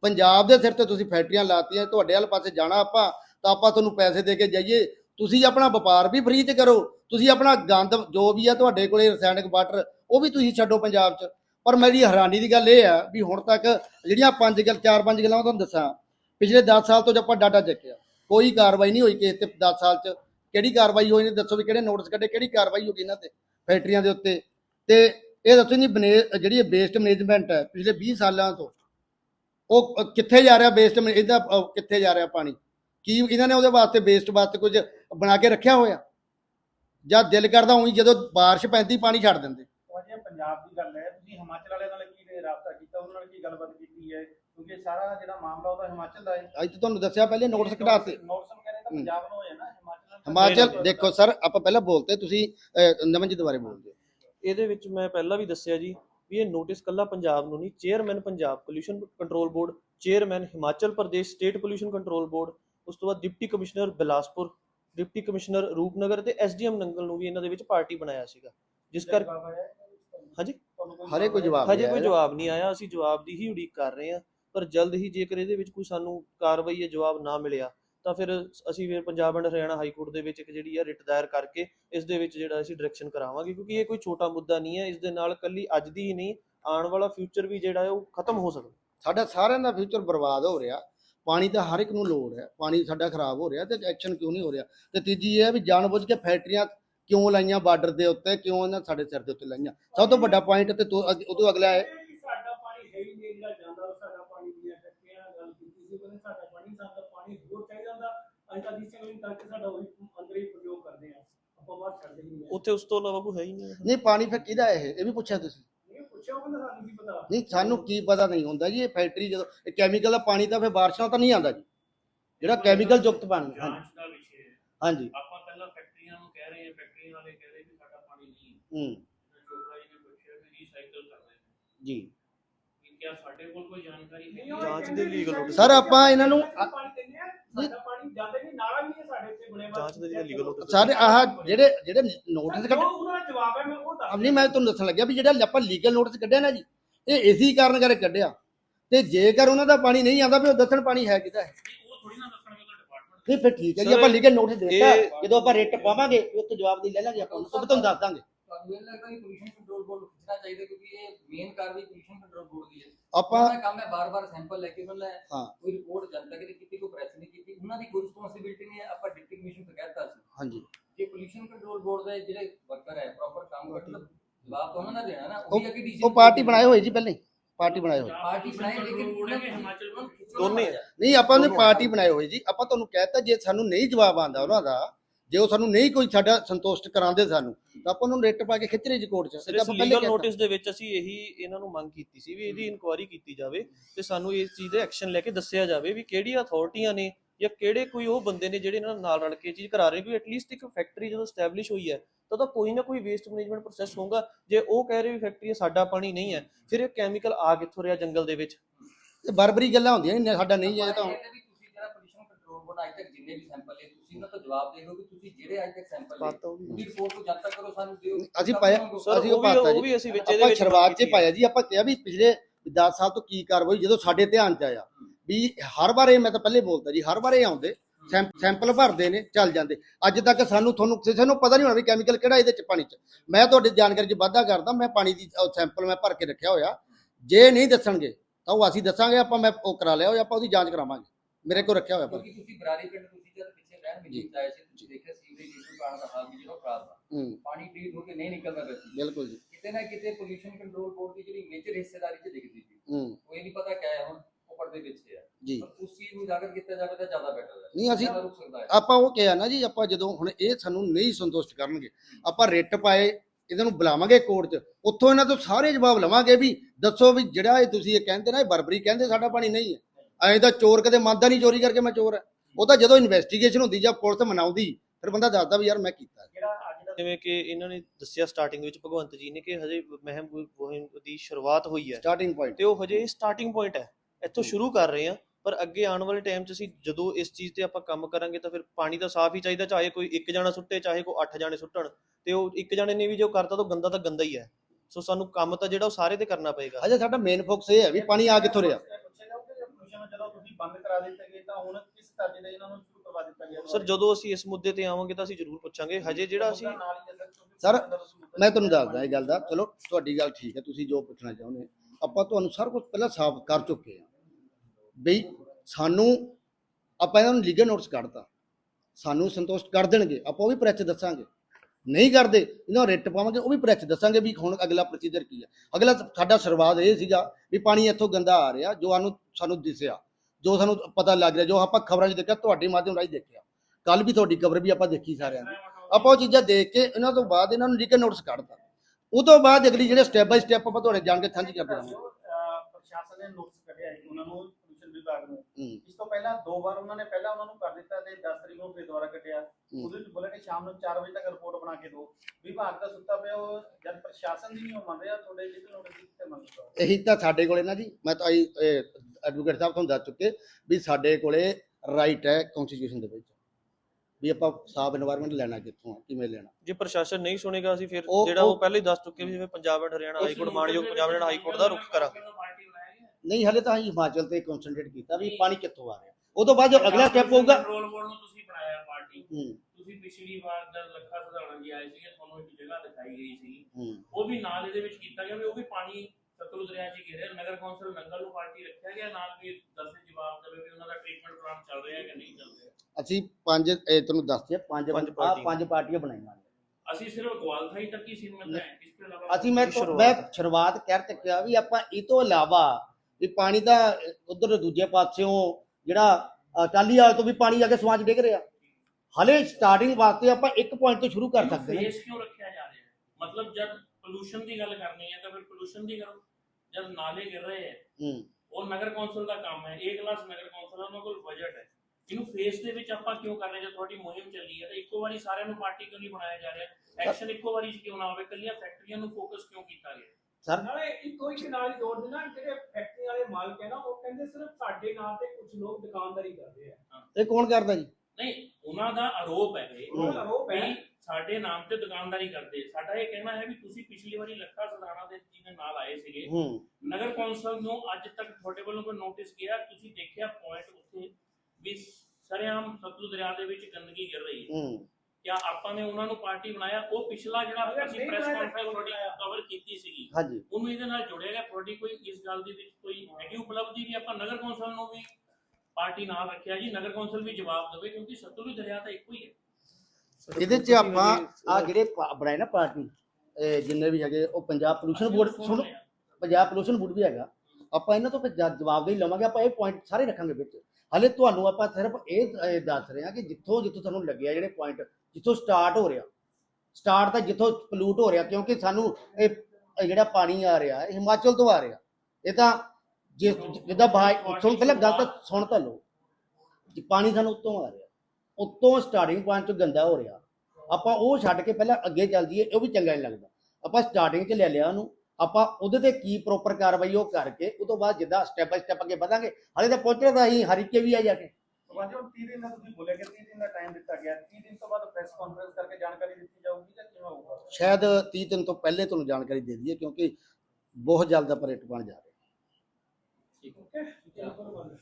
ਪੰਜਾਬ ਦੇ ਸਿਰ ਤੇ ਤੁਸੀਂ ਫੈਕਟਰੀਆਂ ਲਾਤੀਆਂ, ਤੁਹਾਡੇ ਵਾਲੇ ਪਾਸੇ ਜਾਣਾ ਆਪਾਂ, ਤਾਂ ਆਪਾਂ ਤੁਹਾਨੂੰ ਪੈਸੇ ਦੇ ਕੇ ਜਾਈਏ। ਤੁਸੀਂ ਆਪਣਾ ਵਪਾਰ ਵੀ ਫ੍ਰੀ ਚ ਕਰੋ। ਤੁਸੀਂ ਆਪਣਾ ਗੰਦ ਜੋ ਵੀ ਆ ਤੁਹਾਡੇ ਕੋਲੇ ਰਸਾਇਣਿਕ ਵਾਟਰ, ਉਹ ਵੀ ਤੁਸੀਂ ਛੱਡੋ ਪੰਜਾਬ ਚ। ਪਰ ਮੇਰੀ ਹੈਰਾਨੀ ਦੀ ਗੱਲ ਇਹ ਆ ਵੀ ਹੁਣ ਤੱਕ ਜਿਹੜੀਆਂ ਪੰਜ ਗੱਲ, ਚਾਰ ਪੰਜ ਗੱਲਾਂ ਤੁਹਾਨੂੰ ਦੱਸਾਂ, ਪਿਛਲੇ 10 ਸਾਲ ਤੋਂ ਜੇ ਆਪਾਂ ਡਾਟਾ ਚੱਕਿਆ, ਕੋਈ ਕਾਰਵਾਈ ਨਹੀਂ ਹੋਈ ਕਿਸੇ ਤੇ 10 ਸਾਲ ਚ। ਕਿਹੜੀ ਕਾਰਵਾਈ ਹੋਈ ਨੇ ਦੱਸੋ ਵੀ ਕਿਹੜੇ ਨੋਟਿਸ ਕੱਢੇ, ਕਿਹੜੀ ਕਾਰਵਾਈ ਹੋ ਗਈ ਇਹਨਾਂ ਤੇ, ਫੈਕਟਰੀਆਂ ਦੇ ਉੱਤੇ। ਤੇ ਇਹ ਦੱਸੋ ਜੀ ਬਨੇ, ਜਿਹੜੀ ਵੇਸਟ ਮੈਨੇਜਮੈਂਟ ਹੈ, ਪਿਛਲੇ 20 ਸਾਲਾਂ ਤੋਂ ਉਹ ਕਿੱਥੇ ਜਾ ਰਿਹਾ ਵੇਸਟ ਇਹਦਾ ਕਿੱਥੇ ਜਾ ਰਿਹਾ ਪਾਣੀ? ਕੀ ਇਹਨਾਂ ਨੇ ਉਹਦੇ ਵਾਸਤੇ ਵੇਸਟ ਵਾਸਤੇ ਕੁਝ ਬਣਾ ਕੇ ਰੱਖਿਆ ਹੋਇਆ? ਜਾਂ ਦਿਲ ਕਰਦਾ ਉਹੀ ਜਦੋਂ ਬਾਰਿਸ਼ ਪੈਂਦੀ ਪਾਣੀ ਛੱਡ ਦਿੰਦੇ? ਉਹ ਜੇ ਪੰਜਾਬ ਦੀ ਗੱਲ ਹੈ ਤੁਸੀਂ ਹਿਮਾਚਲ ਵਾਲਿਆਂ ਨਾਲ ਕੀ ਰਾਬਤਾ ਕੀਤਾ? ਉਹਨਾਂ ਨਾਲ ਕੀ ਗੱਲਬਾਤ ਕੀਤੀ ਹੈ? ਕਿਉਂਕਿ ਸਾਰਾ ਜਿਹੜਾ ਮਾਮਲਾ ਉਹਦਾ ਹਿਮਾਚਲ ਦਾ ਹੈ। ਅੱਜ ਤਾਂ ਤੁਹਾਨੂੰ ਦੱਸਿਆ ਪਹਿਲੇ ਨੋਟਿਸ ਕਢਾਤੇ। ਨੋਟਿਸ ਵਗੈਰਾ ਤਾਂ ਹੂੰ। ਪੰਜਾਬ ਨੂੰ ਹੋਇਆ ਨਾ ਹਿਮਾਚਲ ਦੇਖੋ ਸਰ ਆਪਾਂ ਪਹਿਲਾਂ ਬੋਲਤੇ ਤੁਸੀਂ ਨਮਨਜੀਤ ਬਾਰੇ ਬੋਲਦੇ। ਇਹਦੇ ਵਿੱਚ ਮੈਂ ਪਹਿਲਾਂ ਵੀ ਦੱਸਿਆ ਜੀ ਵੀ ਇਹ ਨੋਟਿਸ ਕੱਲਾ ਪੰਜਾਬ ਨੂੰ ਨਹੀਂ chairman Punjab pollution control board chairman Himachal Pradesh state pollution control board ਉਸ ਤੋਂ ਬਾਅਦ deputy commissioner Bilaspur deputy commissioner Rupnagar ਤੇ ਐਸਡੀਐਮ ਨੰਗਲ ਨੂੰ ਵੀ ਇਹਨਾਂ ਦੇ ਵਿੱਚ ਪਾਰਟੀ ਬਣਾਇਆ ਸੀਗਾ ਜਿਸ ਕਰ? ਹਾਂਜੀ। ਹਰੇ ਕੋਈ ਜਵਾਬ ਹਜੇ ਨਹੀਂ ਕੋਈ ਆਇਆ। ਜਵਾਬ ਨਹੀਂ ਆਇਆ ਅਸੀਂ ਜਵਾਬ ਦੀ ਹੀ ਉਡੀਕ ਕਰ ਰਹੇ ਹਾਂ ਪਰ ਜਲਦ ਹੀ ਜੇਕਰ ਇਹਦੇ ਵਿੱਚ ਕੋਈ ਸਾਨੂੰ ਕਾਰਵਾਈ ਜਾਂ ਜਵਾਬ ਨਾ ਮਿਲਿਆ ਤਾਂ ਫਿਰ ਅਸੀਂ ਫਿਰ Punjab and Haryana high court ਦੇ ਵਿੱਚ ਇੱਕ ਜਿਹੜੀ ਆ ਰਿਟ ਦਾਇਰ ਕਰਕੇ ਇਸ ਦੇ ਵਿੱਚ ਜਿਹੜਾ ਅਸੀਂ ਡਾਇਰੈਕਸ਼ਨ ਕਰਾਵਾਂਗੇ ਕਿਉਂਕਿ ਇਹ ਕੋਈ ਛੋਟਾ ਮੁੱਦਾ ਨਹੀਂ ਹੈ ਇਸ ਦੇ ਨਾਲ ਕੱਲੀ ਅੱਜ ਦੀ ਹੀ ਨਹੀਂ ਆਉਣ ਵਾਲਾ ਫਿਊਚਰ ਵੀ ਜਿਹੜਾ ਹੈ ਉਹ ਖਤਮ ਹੋ ਸਕਦਾ। ਸਾਡਾ ਸਾਰਿਆਂ ਦਾ ਫਿਊਚਰ ਬਰਬਾਦ ਹੋ ਰਿਹਾ ਪਾਣੀ ਤਾਂ ਹਰ ਇੱਕ ਨੂੰ ਲੋੜ ਹੈ ਪਾਣੀ ਸਾਡਾ ਖਰਾਬ ਹੋ ਰਿਹਾ ਤੇ ਐਕਸ਼ਨ ਕਿਉਂ ਨਹੀਂ ਹੋ ਰਿਹਾ? ਤੇ ਤੀਜੀ ਇਹ ਹੈ ਵੀ ਜਾਣਬੁੱਝ ਕੇ ਫੈਕਟਰੀਆਂ ਕਿਉਂ ਲਾਈਆਂ ਬਾਰਡਰ ਦੇ ਉੱਤੇ ਕਿਉਂ ਇਹਨਾਂ ਸਾਡੇ ਸਿਰ ਦੇ ਉੱਤੇ ਲਾਈਆਂ? ਸਭ ਤੋਂ ਵੱਡਾ ਪੁਆਇੰਟ ਤੇ ਤੋਂ ਅਗਲਾ ਹੈ। ਸਾਡਾ ਪਾਣੀ ਹੈ ਹੀ ਨਹੀਂ ਜਿਹੜਾ ਜਾਂਦਾ ਸਾਡਾ ਪਾਣੀ ਦੀਆਂ ਫੈਕਟਰੀਆਂ ਨਾਲ ਗੱਲ ਕੀਤੀ ਸੀ ਕਹਿੰਦੇ ਸਾਡਾ ਪਾਣੀ ਸਾਡਾ ਪਾਣੀ ਹੋਰ ਚਾਹੀਦਾ ਹੁੰਦਾ ਅਸੀਂ ਤਾਂ ਰੀਸਾਈਕਲਿੰਗ ਕਰਕੇ ਸਾਡਾ ਉਹੀ ਅੰਦਰ ਹੀ ਪ੍ਰਯੋਗ ਕਰਦੇ ਆ ਆਪਾਂ ਬਾਹਰ ਛੱਡਦੇ ਹੀ ਨਹੀਂ ਉੱਥੇ ਉਸ ਤੋਂ ਇਲਾਵਾ ਕੋਈ ਹੈ ਹੀ ਨਹੀਂ। ਨਹੀਂ ਪਾਣੀ ਫਿਰ ਕਿਹਦਾ ਹੈ ਇਹ? ਇਹ ਵੀ ਪੁੱਛਿਆ ਤੁਸੀਂ? ਇਹ ਪੁੱਛਿਆ ਉਹਨਾਂ ਸਾਨੂੰ ਕੀ ਪਤਾ। ਨਹੀਂ ਸਾਨੂੰ ਕੀ ਪਤਾ ਨਹੀਂ ਹੁੰਦਾ ਜੀ ਇਹ ਫੈਕਟਰੀ ਜਦੋਂ ਇਹ ਕੈਮੀਕਲ ਦਾ ਪਾਣੀ ਤਾਂ ਫਿਰ ਬਾਰਿਸ਼ਾਂ ਤਾਂ ਨਹੀਂ ਆਉਂਦਾ ਜੀ। ਜਿਹੜਾ ਕੈਮੀਕਲ ਯੁਕਤ ਪਾਣੀ ਹਾਂਜੀ। ਜਾਂਚ ਦਾ ਵਿਸ਼ੇ ਹੈ। ਹਾਂਜੀ। ਆਪਾਂ ਪਹਿਲਾਂ ਫੈਕਟਰੀਆਂ ਨੂੰ ਕਹਿ ਰਹੇ ਹਾਂ ਫੈਕਟਰੀਆਂ ਵਾਲੇ ਕਹਿ ਰਹੇ ਵੀ ਸਾਡਾ ਪਾਣੀ ਨਹੀਂ ਹੈ। ਹੂੰ। ਚੋਪੜਾ ਜੀ ਨੇ ਪੁੱਛਿਆ ਵੀ ਰੀਸਾਈਕਲ ਕਰ ਰਹੇ ਨੇ। ਜੀ। ਕਿ ਕਿਆ ਸਾਡੇ ਕੋਲ ਕੋਈ ਜਾਣਕਾਰੀ ਹੈ? ਜਾਂਚ ਦੇ legal notice ਸਰ ਆਪਾਂ ਇਹਨਾਂ ਨੂੰ ਪਾਣੀ ਦਿੰਦੇ ਆ। ਸਾਡਾ ਪਾਣੀ ਜਾਂਦਾ ਨਹੀਂ ਨਾਲਾ ਵੀ ਹੈ ਸਾਡੇ ਇੱਥੇ ਬਣੇ ਜਾਂਚ ਦੇ ਜਿਹੜੇ legal notice ਸਾਰੇ ਆਹ ਜਿਹੜੇ ਜਿਹੜੇ ਨੋਟਿਸ ਕੱਢ ਉਹਨਾਂ ਦਾ ਜਵਾਬ ਹੈ ਮੈਂ ਉਹ ਦੱਸ ਨਹੀਂ ਮੈਂ ਤੁਹਾਨੂੰ ਦੱਸਣ ਲੱਗਿਆ ਵੀ ਜਿਹੜਾ ਆਪਾਂ ਲੀਗਲ ਨੋਟਿਸ ਕੱਢਿਆ ਨਾ ਜੀ ਇਹ ਇਸੀ ਕਾਰਨ ਕਰਕੇ ਕੱਢਿਆ। ਤੇ ਜੇਕਰ ਉਹਨਾਂ ਦਾ ਪਾਣੀ ਨਹੀਂ ਆਉਂਦਾ ਵੀ ਉਹ ਦੱਸਣ ਪਾਣੀ ਹੈ ਕਿਹਦਾ ਹੈ ਉਹ ਥੋੜੀ ਨਾ ਦੱਸਣਗੇ ਉਹਦਾ ਡਿਪਾਰਟਮੈਂਟ ਨਹੀਂ ਫਿਰ ਠੀਕ ਹੈ ਜੀ ਆਪਾਂ ਲੀਗਲ ਨੋਟਿਸ ਦੇਤਾ। ਇਹ- ਜਦੋਂ ਆਪਾਂ ਰੇਟ ਪਾਵਾਂਗੇ ਉਹ ਤੋਂ ਜਵਾਬ ਦੇ ਲੈ ਲਾਂਗੇ ਆਪਾਂ ਉਹ ਤੁਹਾਨੂੰ ਦੱਸ ਦਾਂਗੇ। ਤੁਹਾਨੂੰ ਇਹ ਲੱਗਦਾ ਕਿ ਪੋਲੂਸ਼ਨ ਕੰਟਰੋਲ ਬੋਰਡ ਨੂੰ ਖਿੱਚਣਾ ਚਾਹੀਦਾ ਕਿਉਂਕਿ ਇਹ ਮੇਨ ਕਾਰਵਾਈ ਪੋਲੂਸ਼ਨ ਕੰਟਰੋਲ ਬੋਰਡ ਦੀ ਹੈ। ਆਪਾਂ ਉਹਨਾਂ ਦਾ ਕੰਮ ਹੈ ਬਾਰ-ਬਾਰ ਸੈਂਪਲ ਲੈ ਕੇ ਉਹਨਾਂ ਹਾਂ। ਕੋਈ ਰਿਪੋਰਟ ਜਨਤਾ ਦੀ ਕੀਤੀ ਕੋਈ ਪ੍ਰੈਸ ਨਹੀਂ ਕੀਤੀ ਉਹਨਾਂ ਦੀ ਕੋਈ ਰਿਸਪੌਂਸਿਬਿਲਟੀ ਨਹੀਂ ਹੈ। ਆਪਾਂ ਡਿਪਟੀ ਕਮਿਸ਼ਨ ਤੋਂ ਕਹਿਤਾ ਸੀ। ਹਾਂਜੀ। ਜੇ ਪੋਲੂਸ਼ਨ ਕੰਟਰੋਲ ਬੋਰਡ ਦੇ ਜਿਹੜੇ ਵਰਕਰ ਹੈ ਪ੍ਰੋਪਰ ਕੰਮ ਕਰਨ ਜਵਾਬ ਤਾਂ ਉਹਨਾਂ ਦਾ ਦੇਣਾ ਨਾ ਉਹ ਉਹੀ ਅੱਗੇ ਡੀਸੀ ਉਹ ਪਾਰਟੀ ਬਣਾਏ ਹੋਏ ਜੀ ਪਹਿਲੇ ਪਾਰਟੀ ਬਣਾਏ ਹੋਏ। ਪਾਰਟੀ ਬਣਾਈ ਲੇਕਿਨ ਹੈ ਕਿ ਹਿਮਾਚਲ ਪ੍ਰਦੇਸ਼ ਦੋਨੇ। ਨਹੀਂ ਆਪਾਂ ਨੇ ਪਾਰਟੀ ਬਣਾਏ ਹੋਏ ਜੀ। ਆਪਾਂ ਤੁਹਾਨੂੰ ਕਹਿਤਾ ਜੇ ਸਾਨੂੰ ਨਹੀਂ ਜਵਾਬ ਆਂਦਾ ਉਹਨਾਂ ਦਾ ਜੇ ਉਹ ਸਾਨੂੰ ਨਹੀਂ ਕੋਈ ਸਾਡਾ ਸੰਤੁਸ਼ਟ ਕਰਾਉਂਦੇ ਸਾਨੂੰ ਤਾਂ ਆਪਾਂ ਉਹਨਾਂ ਨੂੰ ਰੇਟ ਪਾ ਕੇ ਖਿੱਚ ਰਹੇ ਜੀ ਕੋਰਟ 'ਚ। ਸਰ ਇਹ ਤਾਂ ਇਸ ਆਪਾਂ ਪਹਿਲੇ ਲੀਗਲ। ਨੋਟਿਸ ਦੇ ਵਿੱਚ ਅਸੀਂ ਇਹੀ ਇਹਨਾਂ ਨੂੰ ਮੰਗ ਕੀਤੀ ਸੀ ਵੀ ਇਹਦੀ ਇਨਕੁਆਇਰੀ ਕੀਤੀ ਜਾਵੇ ਤੇ ਸਾਨੂੰ ਇਸ ਚੀਜ਼ ਦੇ ਐਕਸ਼ਨ ਲੈ ਕੇ ਦੱਸਿਆ ਜਾਵੇ ਵੀ ਕਿਹੜੀ ਅਥਾਰਟੀਆਂ ਨੇ ਜਾਂ ਕਿਹੜੇ ਕੋਈ ਉਹ ਬੰਦੇ ਨੇ ਜਿਹੜੇ ਇਹਨਾਂ ਨਾਲ ਰਲ ਕੇ ਚੀਜ਼ ਕਰਾ ਰਹੇ ਵੀ ਐਟਲੀਸਟ ਇੱਕ ਫੈਕਟਰੀ ਜਦੋਂ ਸਟੈਬਲਿਸ਼ ਹੋਈ ਹੈ ਤਾਂ ਉਹਦਾ ਕੋਈ ਨਾ ਕੋਈ ਵੇਸਟ ਮੈਨੇਜਮੈਂਟ ਪ੍ਰੋਸੈਸ ਹੋਊਗਾ। ਜੇ ਉਹ ਕਹਿ ਰਹੇ ਵੀ ਫੈਕਟਰੀ ਸਾਡਾ ਪਾਣੀ ਨਹੀਂ ਹੈ ਫਿਰ ਇਹ ਕੈਮੀਕਲ ਆ ਕਿੱਥੋਂ ਰਿਹਾ ਜੰਗਲ ਦੇ ਵਿੱਚ? ਇਹ ਬਰਬਰੀ ਗੱਲਾਂ ਹੁੰਦੀਆਂ ਨੇ ਸਾਡਾ ਨਹੀਂ ਹੈ ਇਹ ਤਾਂ। ਵੀ ਬੋਰਡ ਅੱਜ ਤੱਕ ਜਿੰਨੇ ਵੀ ਸੈਂਪਲ ਲਏ ਤੁਸੀਂ ਉਹਨਾਂ ਤੋਂ ਜਵਾਬ ਦੇ ਦਿਓ ਕਿ ਤੁਸੀਂ ਜਿਹੜੇ ਅੱਜ ਤੱਕ ਸੈਂਪਲ ਲਏ ਬਾਤ ਉਹ ਉਹਦੀ ਰਿਪੋਰਟ ਨੂੰ ਜਨਤਾ ਕਰੋ ਸਾਨੂੰ ਦਿਓ। ਅਸੀਂ ਪਾਇਆ ਸਰ ਅਸੀਂ ਉਹ ਉਹ ਵੀ ਪਾਤਾ ਉਹ ਜੀ ਵੀ ਅਸੀਂ ਵਿੱਚ ਇਹਦੇ ਆਪਾਂ ਵਿੱਚ ਸ਼ੁਰੂਆਤ 'ਚ। ਪਾਇਆ ਜੀ। ਆਪਾਂ ਕਿਹਾ ਵੀ ਪਿਛਲੇ 10 ਸਾਲ ਤੋਂ ਕੀ ਕਾਰਵਾਈ ਜਦੋਂ ਸਾਡੇ ਧਿਆਨ 'ਚ ਆਇਆ ਵੀ ਹਰ ਵਾਰ ਇਹ ਮੈਂ ਤਾਂ ਪਹਿਲੇ ਬੋਲਦਾ ਜੀ ਹਰ ਵਾਰ ਇਹ ਆਉਂਦੇ ਸੈਂਪਲ ਭਰਦੇ ਨੇ ਚੱਲ ਜਾਂਦੇ। ਅੱਜ ਤੱਕ ਸਾਨੂੰ ਤੁਹਾਨੂੰ ਕਿਸੇ ਨੂੰ ਪਤਾ ਨਹੀਂ ਹੋਣਾ ਵੀ ਕੈਮੀਕਲ ਕਿਹੜਾ ਇਹਦੇ 'ਚ ਪਾਣੀ 'ਚ। ਮੈਂ ਤੁਹਾਡੀ ਜਾਣਕਾਰੀ 'ਚ ਵਾਧਾ ਕਰਦਾ ਮੈਂ ਪਾਣੀ ਦੀ ਸੈਂਪਲ ਮੈਂ ਭਰ ਕੇ ਰੱਖਿਆ ਹੋਇਆ। ਜੇ ਨਹੀਂ ਦੱਸਣਗੇ ਤਾਂ ਉਹ ਅਸੀਂ ਦੱਸਾਂਗੇ ਆਪਾਂ ਮੈਂ ਉਹ ਕਰਾ ਲਿਆ ਹੋਇਆ ਆਪਾਂ ਉਹਦੀ ਜਾਂਚ ਕਰਾਵਾਂਗੇ। ਮੇਰੇ ਕੋਲ ਰੱਖਿਆ ਹੋਇਆ ਪਰ। ਕਿਉਂਕਿ ਤੁਸੀਂ ਬਰਾਰੀ ਪਿੰਡ ਤੁਸੀਂ ਜਦ ਪਿੱਛੇ ਰਹਿਣ ਮਿਲੀ ਆਏ ਸੀ ਤੁਸੀਂ ਦੇਖਿਆ ਸੀਵਰੇਜ ਇਸ਼ੂ ਪਾਣ ਦਾ ਹਾਲ ਵੀ ਜਿਹੜਾ ਖਰਾਬ ਆ। ਹੂੰ। ਪਾਣੀ ਟ੍ਰੀਟ ਹੋ ਕੇ ਨਹੀਂ ਨਿਕਲਦਾ ਪਿਆ ਸੀ। ਬਿਲਕੁਲ ਜੀ। ਕਿਤੇ ਨਾ ਕਿਤੇ ਪੋਲੂਸ਼ਨ ਕੰਟਰੋਲ ਬੋਰਡ ਦੀ ਜਿਹੜੀ ਮੇਜਰ ਹਿੱਸੇਦਾਰੀ ਚ ਦਿਖਦੀ ਸੀ। ਹੂੰ। ਇਹ ਨਹੀਂ ਪਤਾ ਕਿਆ ਹੈ ਹੁਣ ਉਹ ਪਰਦੇ ਵਿੱਚ ਹੈ ਜੀ। ਪਰ ਉਸ ਚੀਜ਼ ਨੂੰ ਉਜਾਗਰ ਕੀਤਾ ਜਾਵੇ ਤਾਂ ਜ਼ਿਆਦਾ ਬੈਟਰ ਹੈ। ਨਹੀਂ, ਅਸੀਂ- ਜ਼ਿਆਦਾ ਰੁਕ ਸਕਦਾ ਹੈ। ਆਪਾਂ ਉਹ ਕਿਹਾ ਨਾ ਜੀ ਆਪਾਂ ਜਦੋਂ ਹੁਣ ਇਹ ਸਾਨੂੰ ਨਹੀਂ ਸੰਤੁਸ਼ਟ ਕਰਨਗੇ ਆਪਾਂ ਰਿਟ ਪਾਏ ਇਹਨਾਂ ਨੂੰ ਬੁਲਾਵਾਂਗੇ ਕੋਰਟ 'ਚ ਉੱਥੋਂ ਇਹਨਾਂ ਤੋਂ ਸਾਰੇ ਜਵਾਬ ਲਵਾਂਗੇ ਵੀ ਦੱਸੋ ਵੀ ਜਿਹੜਾ ਇਹ ਤੁਸੀਂ ਇਹ ਕਹਿੰਦੇ ਨਾ ਇਹ ਬਰਬਰੀ ਕਹਿੰਦੇ ਸਾਡਾ ਪਾਣੀ ਨਹੀਂ ਹੈ। ਐਂ ਤਾਂ ਚੋਰ ਕਦੇ ਮੰਨਦਾ ਨਹੀਂ ਚੋਰੀ ਕਰਕੇ ਮੈਂ ਚੋਰ ਹੈ ਉਹ ਤਾਂ ਜਦੋਂ ਇਨਵੈਸਟੀਗੇਸ਼ਨ ਹੁੰਦੀ ਜਾਂ ਪੁਲਿਸ ਮਨਾਉਂਦੀ ਫਿਰ ਬੰਦਾ ਦੱਸਦਾ ਵੀ ਯਾਰ ਮੈਂ ਕੀਤਾ ਜਿਵੇਂ ਕਿ ਇਹਨਾਂ ਨੇ ਦੱਸਿਆ ਸਟਾਰਟਿੰਗ ਵਿੱਚ ਭਗਵੰਤ ਜੀ ਨੇ ਕਿ ਹਜੇ ਮਹਿਮ ਮੁਹਿੰਮ ਦੀ ਸ਼ੁਰੂਆਤ ਹੋਈ ਹੈ। ਸਟਾਰਟਿੰਗ ਪੁਆਇੰਟ ਤੇ ਉਹ ਹਜੇ ਸਟਾਰਟਿੰਗ ਪੁਆਇੰਟ ਹੈ। ਇੱਥੋਂ ਸ਼ੁਰੂ ਕਰ ਰਹੇ ਆ ਪਰ ਅੱਗੇ ਆਉਣ ਵਾਲੇ ਟਾਈਮ 'ਚ ਅਸੀਂ ਜਦੋਂ ਇਸ ਚੀਜ਼ ਤੇ ਆਪਾਂ ਕੰਮ ਕਰਾਂਗੇ ਤਾਂ ਫਿਰ ਪਾਣੀ ਤਾਂ ਸਾਫ਼ ਹੀ ਚਾਹੀਦਾ ਚਾਹੇ ਕੋਈ ਇੱਕ ਜਣਾ ਸੁੱਟੇ ਚਾਹੇ ਕੋਈ ਅੱਠ ਜਾਣੇ ਸੁੱਟਣ। ਤੇ ਉਹ ਇੱਕ ਜਣੇ ਨੇ ਵੀ ਜੋ ਕਰਤਾ ਤਾਂ ਗੰਦਾ ਤਾਂ ਗੰਦਾ ਹੀ ਹੈ। ਸੋ ਸਾਨੂੰ ਕੰਮ ਤਾਂ ਜਿਹੜਾ ਉਹ ਸਾਰੇ ਤੇ ਕਰਨਾ ਪਏਗਾ। ਅਜੇ ਸਾਡਾ ਮੇਨ ਫੋਕਸ ਇਹ ਹੈ ਵੀ ਪਾਣੀ ਆ ਕਿੱਥੋਂ ਰਿਹਾ ਪੁੱਛਿਆ ਜਾਊਗਾ ਕਿ ਪੋਲੂਸ਼ਨ ਦਾ ਜਦੋਂ ਤੁਸੀਂ ਬੰਦ ਕਰਾ ਦਿੱਤੇ ਗਏ ਤਾਂ ਹੁਣ ਕਿਸ ਤਰ੍ਹਾਂ ਦੇ ਇਹਨਾਂ ਨੂੰ ਸ਼ੁਰੂ ਕਰਵਾ ਦਿੱਤਾ ਗਿਆ? ਸਰ ਜਦੋਂ ਅਸੀਂ ਇਸ ਮੁੱਦੇ ਤੇ ਆਵਾਂਗੇ ਤਾਂ ਅਸੀਂ ਜ਼ਰੂਰ ਪੁੱਛਾਂਗੇ। ਹਜੇ ਜਿਹੜਾ ਅਸੀਂ ਸਰ ਮੈਂ ਤੁਹਾਨੂੰ ਦੱਸਦਾ ਇਹ ਗੱਲ ਦਾ। ਚਲੋ ਤੁਹਾਡੀ ਗੱਲ ਠੀਕ ਹੈ ਤੁਸੀਂ ਜੋ ਪੁੱਛਣਾ ਚਾਹੁੰਦੇ ਆਪਾਂ ਤੁਹਾਨੂੰ ਸਾਰਾ ਕੁਝ ਪਹਿਲਾਂ ਸਾਫ਼ ਕਰ ਚੁੱਕੇ ਹਾਂ। ਬਈ ਸਾਨੂੰ ਆਪਾਂ ਇਹਨਾਂ ਨੂੰ ਲੀਗਲ ਨੋਟਿਸ ਕੱਢਤਾ। ਸਾਨੂੰ ਸੰਤੁਸ਼ਟ ਕਰ ਦੇਣਗੇ। ਆਪਾਂ ਉਹ ਵੀ ਪ੍ਰੈਸ ਦੱਸਾਂਗੇ। ਨਹੀਂ ਕਰਦੇ, ਇਹਨਾਂ ਨੂੰ ਪਾਵਾਂਗੇ, ਉਹ ਵੀ ਪ੍ਰੈਸ ਦੱਸਾਂਗੇ ਵੀ ਹੁਣ ਅਗਲਾ ਪ੍ਰੋਸੀਜਰ ਕੀ ਹੈ ਅਗਲਾ ਸਾਡਾ ਸ਼ੁਰੂਆਤ ਇਹ ਸੀਗਾ ਵੀ ਪਾਣੀ ਇੱਥੋਂ ਗੰਦਾ ਆ ਰਿਹਾ, ਜੋ ਸਾਨੂੰ ਸਾਨੂੰ ਦਿਸਿਆ, ਜੋ ਸਾਨੂੰ ਪਤਾ ਲੱਗ ਰਿਹਾ, ਜੋ ਆਪਾਂ ਖਬਰਾਂ 'ਚ ਦੇਖਿਆ, ਤੁਹਾਡੇ ਮਾਧਿਅਮ ਰਾਹੀਂ ਦੇਖਿਆ। ਕੱਲ ਵੀ ਤੁਹਾਡੀ ਖਬਰ ਵੀ ਆਪਾਂ ਦੇਖੀ ਸਾਰਿਆਂ ਨੇ ਆਪਾਂ ਉਹ ਚੀਜ਼ਾਂ ਦੇਖ ਕੇ ਇਹਨਾਂ ਤੋਂ ਬਾਅਦ ਇਹਨਾਂ ਨੂੰ ਲੀਗਲ ਨੋਟਿਸ ਕੱਢਤਾ। ਉਹ ਤੋਂ ਬਾਅਦ ਅਗਲੀ ਜਿਹੜੇ ਸਟੈਪ ਬਾਈ ਸਟੈਪ ਆਪਾਂ ਤੁਹਾਡੇ ਜਾਣ ਕੇ ਸਾਂਝੀ ਕਰਦੇ ਰਹਾਂਗੇ। ਪ੍ਰਸ਼ਾਸਨ ਨੇ ਨੋਟਿਸ ਕੱਢਿਆ ਹੈ ਉਹਨਾਂ ਨੂੰ ਵਿਭਾਗ ਨੂੰ। ਇਸ ਤੋਂ ਪਹਿਲਾਂ ਦੋ ਵਾਰ ਉਹਨਾਂ ਨੇ ਪਹਿਲਾਂ ਉਹਨਾਂ ਨੂੰ ਕਰ ਦਿੱਤਾ ਤੇ 10 ਤਰੀਕ ਨੂੰ ਫੇਰ ਦੁਬਾਰਾ ਕੱਟਿਆ। ਉਹਦੇ ਵਿੱਚ ਬੁਲੇਟ ਸ਼ਾਮ ਨੂੰ 4 ਵਜੇ ਤੱਕ ਰਿਪੋਰਟ ਬਣਾ ਕੇ ਦਿਓ। ਵਿਭਾਗ ਦਾ ਸੁੱਤਾ ਪਿਆ ਉਹ ਜਦ ਪ੍ਰਸ਼ਾਸਨ ਦੀ ਨਹੀਂ ਉਹ ਮੰਨ ਰਿਹਾ ਤੁਹਾਡੇ ਲਿਖ ਨੋਟਿਸ ਕਿੱਥੇ ਮੰਗਦਾ ਇਹੀ ਤਾਂ ਸਾਡੇ ਕੋਲੇ ਨਾ ਜੀ ਮੈਂ ਤਾਂ ਐਡਵੋਕੇਟ ਸਾਹਿਬ ਤੁਹਾਨੂੰ ਦੱਸ ਚੁੱਕੇ ਵੀ ਸਾਡੇ ਕੋਲੇ ਰਾਈਟ ਹੈ ਕਨਸਟੀਟਿਊਸ਼ਨ ਦੇ ਵਿੱਚ। ਵੀ ਆਪਾਂ ਸਾਫ਼ এনवायरमेंट ਲੈਣਾ ਕਿੱਥੋਂ ਆ ਕਿਵੇਂ ਲੈਣਾ। ਜੇ ਪ੍ਰਸ਼ਾਸਨ ਨਹੀਂ ਸੁਣੇਗਾ ਅਸੀਂ ਫਿਰ ਜਿਹੜਾ ਉਹ ਪਹਿਲਾਂ ਹੀ ਦੱਸ ਚੁੱਕੇ ਵੀ ਜਿਵੇਂ Punjab and Haryana high court ਮਾਨਯੋਗ ਪੰਜਾਬ ਐਂਡ ਹਾਈ ਕੋਰਟ ਦਾ ਰੁਖ ਕਰਾਂਗੇ ਨਹੀਂ ਹਲੇ ਤਾਂ ਅਸੀਂ ਹਿਮਾਚਲ ਤੇ ਕਨਸੈਂਟਰੇਟ ਕੀਤਾ ਵੀ ਪਾਣੀ ਕਿੱਥੋਂ ਆ ਰਿਹਾ। ਤੋਂ ਬਾਅਦ ਜੋ ਅਗਲਾ ਸਟੈਪ ਹੋਊਗਾ ਕੰਟਰੋਲ ਬੋਰਡ ਨੂੰ ਤੁਸੀਂ ਬਣਾਇਆ ਪਾਰਟੀ। ਹੂੰ। ਤੁਸੀਂ ਪਿਛਲੀ ਵਾਰ ਜਦ ਲੱਖਾ ਸਧਾਣਾ ਜੀ ਆਏ ਸੀਗੇ ਤੁਹਾਨੂੰ ਇੱਕ ਜਗ੍ਹਾ ਦਿਖਾਈ ਗਈ ਸੀ। ਹੂੰ। ਉਹ ਵੀ ਨਾਲ ਇਹਦੇ ਵਿੱਚ ਕੀਤਾ ਗਿਆ ਵੀ ਉਹ ਵੀ ਪਾਣੀ ਸਤਲੁਜ ਦਰਿਆ 'ਚ ਹੀ ਗਿਰਿਆ ਨਗਰ ਕੌਂਸਲ ਨੰਗਲ ਨੂੰ ਪਾਰਟੀ ਰੱਖਿਆ ਗਿਆ ਨਾਲ ਵੀ ਦੱਸੇ ਜਵਾਬ ਦੇਵੇ ਵੀ ਉਹਨਾਂ ਦਾ ਟ੍ਰੀਟਮੈਂਟ ਪਲਾਨ ਚੱਲ ਰਿਹਾ ਕਿ ਨਹੀਂ ਚੱਲ ਰਿਹਾ। ਅਸੀਂ ਪੰਜ ਇਹ ਤੁਹਾਨੂੰ ਦੱਸਦੇ ਪੰਜ ਪੰਜ ਆ ਪਾਰਟੀਆਂ। ਪੰਜ ਪਾਰਟੀਆਂ ਬਣਾਈਆਂ ਨੇ। ਅਸੀਂ ਸਿਰਫ ਗਵਾਲਥਾਈ ਤੱਕ ਹੀ ਸੀਮਿਤ ਹੈ। ਇਸ ਤੋਂ ਇਲਾਵਾ ਅਸੀਂ ਮੈਂ ਸ਼ੁਰੂਆਤ। ਮੈਂ ਸ਼ੁਰੂਆਤ ਕਰ ਚੁੱਕਿਆ ਵੀ ਆਪਾਂ ਇਹ ਤੋਂ ਇਲਾਵਾ ਵੀ ਪਾਣੀ ਦਾ ਉਧਰ ਦੂਜੇ ਪਾਸਿਓਂ ਜਿਹੜਾ ਅ, ਟਾਹਲੀ ਵਾਲੇ ਤੋਂ ਵੀ ਪਾਣੀ ਆ ਕੇ ਸਵਾਂਚ ਡਿੱਗ ਰਿਹਾ। ਹਲੇ ਸਟਾਰਟਿੰਗ ਵਾਸਤੇ ਆਪਾਂ ਇੱਕ ਪੁਆਇੰਟ ਤੋਂ ਸ਼ੁਰੂ ਕਰ ਸਕਦੇ ਹਾਂ। ਫੇਸ ਕਿਉਂ ਰੱਖਿਆ ਜਾ ਰਿਹਾ? ਮਤਲਬ ਜਦ ਪੋਲੂਸ਼ਨ ਦੀ ਗੱਲ ਕਰਨੀ ਹੈ ਤਾਂ ਫਿਰ ਪੋਲੂਸ਼ਨ ਦੀ ਕਰੋ ਜਦ ਨਾਲੇ ਗਿਰ ਰਹੇ ਹੈ ਉਹ ਨਗਰ ਕੌਂਸਲ ਦਾ ਕੰਮ ਹੈ ਇਹ ਕਲਾਸ ਨਗਰ ਕੌਂਸਲ ਉਹਨਾਂ ਕੋਲ ਬਜਟ ਹੈ। ਇਹਨੂੰ ਫੇਸ ਦੇ ਵਿੱਚ ਆਪਾਂ ਕਿਉਂ ਕਰ ਰਹੇ ਜਦ ਤੁਹਾਡੀ ਮੁਹਿੰਮ ਚੱਲੀ ਹੈ ਤਾਂ ਇੱਕੋ ਵਾਰੀ ਸਾਰਿਆਂ ਨੂੰ ਪਾਰਟੀ ਕਿਉਂ ਨਹੀਂ ਬਣਾਇਆ ਜਾ ਰਿਹਾ? ਐਕਸ਼ਨ ਇੱਕੋ ਵਾਰੀ ਕਿਉਂ ਨਾ ਹੋਵੇ? ਕੱਲੀਆਂ ਫੈਕਟਰੀਆਂ ਨੂੰ ਫੋਕਸ ਕਿਉਂ ਕੀਤਾ ਗਿਆ? ਸਰ? ਨਾਲੇ ਇੱਕੋ ਇੱਕ ਨਾਲ ਹੀ ਜੋੜ ਦੇਣਾ ਜਿਹੜੇ ਫੈਕਟਰੀ ਵਾਲੇ ਮਾਲਕ ਹੈ ਨਾ ਉਹ ਕਹਿੰਦੇ ਸਿਰਫ ਸਾਡੇ ਨਾਂ ਤੇ ਕੁਝ ਲੋਕ ਦੁਕਾਨਦਾਰੀ ਕਰਦੇ ਆ। ਇਹ ਕੌਣ ਕਰਦਾ ਜੀ? ਨਹੀਂ ਉਹਨਾਂ ਦਾ ਆਰੋਪ ਹੈ ਇਹ ਉਹਨਾਂ ਦਾ ਆਰੋਪ ਹੈ। ਵੀ ਸਾਡੇ ਨਾਮ ਤੇ ਦੁਕਾਨਦਾਰੀ ਕਰਦੇ। ਸਾਡਾ ਇਹ ਕਹਿਣਾ ਹੈ ਵੀ ਤੁਸੀਂ ਪਿਛਲੀ ਵਾਰੀ ਲੱਖਾ ਸਦਾਣਾ ਦੇ ਜਿਵੇਂ ਨਾਲ ਆਏ ਸੀਗੇ। ਹੂੰ। ਨਗਰ ਕੌਂਸਲ ਨੂੰ ਅੱਜ ਤੱਕ ਤੁਹਾਡੇ ਵੱਲੋਂ ਕੋਈ ਨੋਟਿਸ ਗਿਆ? ਤੁਸੀਂ ਦੇਖਿਆ ਪੁਆਇੰਟ ਉੱਥੇ ਵੀ ਸਰੇਆਮ ਸਤਲੁਜ ਦਰਿਆ ਦੇ ਵਿੱਚ ਗੰਦਗੀ ਗਿਰ ਰਹੀ ਹੈ। ਹੂੰ। ਕਿਆ ਆਪਾਂ ਨੇ ਉਹਨਾਂ ਨੂੰ ਪਾਰਟੀ ਬਣਾਇਆ ਉਹ ਪਿਛਲਾ ਜਿਹੜਾ ਅਸੀਂ ਪ੍ਰੈਸ ਕਾਨਫਰੰਸ ਤੁਹਾਡੀ। ਕਵਰ ਕੀਤੀ ਸੀਗੀ। ਹਾਂਜੀ। ਉਹਨੂੰ ਇਹਦੇ ਨਾਲ ਜੋੜਿਆ ਗਿਆ ਤੁਹਾਡੀ ਕੋਈ ਇਸ ਗੱਲ ਦੇ ਵਿੱਚ ਕੋਈ ਹੈਗੀ ਉਪਲਬਧੀ ਵੀ ਆਪਾਂ ਨਗਰ ਕੌਂਸਲ ਨੂੰ ਵੀ ਪਾਰਟੀ ਨਾਲ ਰੱਖਿਆ ਜੀ ਨਗਰ ਕੌਂਸਲ ਵੀ ਜਵਾਬ ਦੇਵੇ ਕਿਉਂਕਿ ਸਤਲੁਜ ਦਰਿਆ ਤਾਂ ਇੱਕੋ ਹੀ ਹੈ। ਇਹਦੇ 'ਚ ਆਪਾਂ ਆ ਜਿਹੜੇ ਬਣਾਏ ਨਾ ਪਾਰਟੀ ਜਿੰਨੇ ਵੀ ਹੈਗੇ ਉਹ ਪੰਜਾਬ ਪੋਲੂਸ਼ਨ ਬੋਰਡ ਸੁਣ। ਪੰਜਾਬ ਪੋਲੂਸ਼ਨ ਬੋਰਡ ਵੀ ਹੈਗਾ। ਆਪਾਂ ਇਹਨਾਂ ਤੋਂ ਫਿਰ ਜਵਾਬ ਜਵਾਬਦੇਹੀ ਲਵਾਂਗੇ ਆਪਾਂ ਇਹ ਪੁਆਇੰਟ ਸਾਰੇ ਰੱਖਾਂਗੇ ਵਿੱਚ। ਹਲੇ ਤੁਹਾਨੂੰ ਆਪਾਂ ਸਿਰਫ ਇਹ ਇਹ ਦੱਸ ਰਹੇ ਹਾਂ ਕਿ ਜਿੱਥੋਂ ਜਿੱਥੋਂ ਤੁਹਾਨੂੰ ਲੱਗਿਆ ਜਿਹੜੇ ਪੁਆਇੰਟ ਜਿੱਥੋਂ ਸਟਾਰਟ ਹੋ ਰਿਹਾ। ਸਟਾਰਟ ਤਾਂ ਜਿੱਥੋਂ ਪੋਲੂਟ ਹੋ ਰਿਹਾ, ਕਿਉਂਕਿ ਸਾਨੂੰ ਇਹ ਜਿਹੜਾ ਪਾਣੀ ਆ ਰਿਹਾ, ਇਹ ਹਿਮਾਚਲ ਤੋਂ ਆ ਰਿਹਾ। ਇਹ ਤਾਂ ਜਿ- ਜਿੱਦਾਂ ਬਾਈ ਸੁਣ ਪਹਿਲਾਂ ਗੱਲ ਤਾਂ ਸੁਣ ਤਾਂ ਲਓ। ਜੀ ਪਾਣੀ ਸਾਨੂੰ ਉੱਤੋਂ ਆ ਰਿਹਾ, ਉੱਤੋਂ ਸਟਾਰਟਿੰਗ ਪੁਆਇੰਟ ਤੋਂ ਗੰਦਾ ਹੋ ਰਿਹਾ। ਆਪਾਂ ਉਹ ਛੱਡ ਕੇ ਪਹਿਲਾਂ ਅੱਗੇ ਚੱਲ ਜਾਈਏ, ਉਹ ਵੀ ਚੰਗਾ ਨਹੀਂ ਲੱਗਦਾ। ਆਪਾਂ ਸਟਾਰਟਿੰਗ 'ਚ ਲੈ ਲਿਆ ਉਹਨੂੰ। ਆਪਾਂ ਉਹਦੇ ਤੇ ਕੀ ਪ੍ਰੋਪਰ ਕਾਰਵਾਈ ਉਹ ਕਰਕੇ ਉਹ ਤੋਂ ਬਾਅਦ ਜਿੱਦਾਂ ਸਟੈਪ ਬਾਈ ਸਟੈਪ ਅੱਗੇ ਵਧਾਂਗੇ ਹਾਲੇ ਤਾਂ ਪਹੁੰਚਣਾ ਤਾਂ ਅਸੀਂ ਹਰੀਕੇ ਵੀ ਆ ਜਾ ਕੇ। ਵਾਜੋ 30 ਦਿਨ ਦਾ ਤੁਸੀਂ ਬੋਲਿਆ ਕਿ 30 ਦਿਨ ਦਾ ਟਾਈਮ ਦਿੱਤਾ ਗਿਆ 30 ਦਿਨ ਤੋਂ ਬਾਅਦ ਪ੍ਰੈਸ ਕਾਨਫਰੰਸ ਕਰਕੇ ਜਾਣਕਾਰੀ ਦਿੱਤੀ ਜਾਊਗੀ ਜਾਂ ਕਿਵੇਂ ਹੋਊਗਾ? ਸ਼ਾਇਦ 30 ਦਿਨ ਤੋਂ ਪਹਿਲੇ ਤੁਹਾਨੂੰ ਜਾਣਕਾਰੀ ਦੇ ਦਈਏ ਕਿਉਂਕਿ ਬਹੁਤ ਜਲਦ ਆਪਾਂ ਰੇਟ ਬਣ ਜਾ ਰਹੇ ਓਕੇ ਚਲੋ ਕਰੋ ਗੱਲ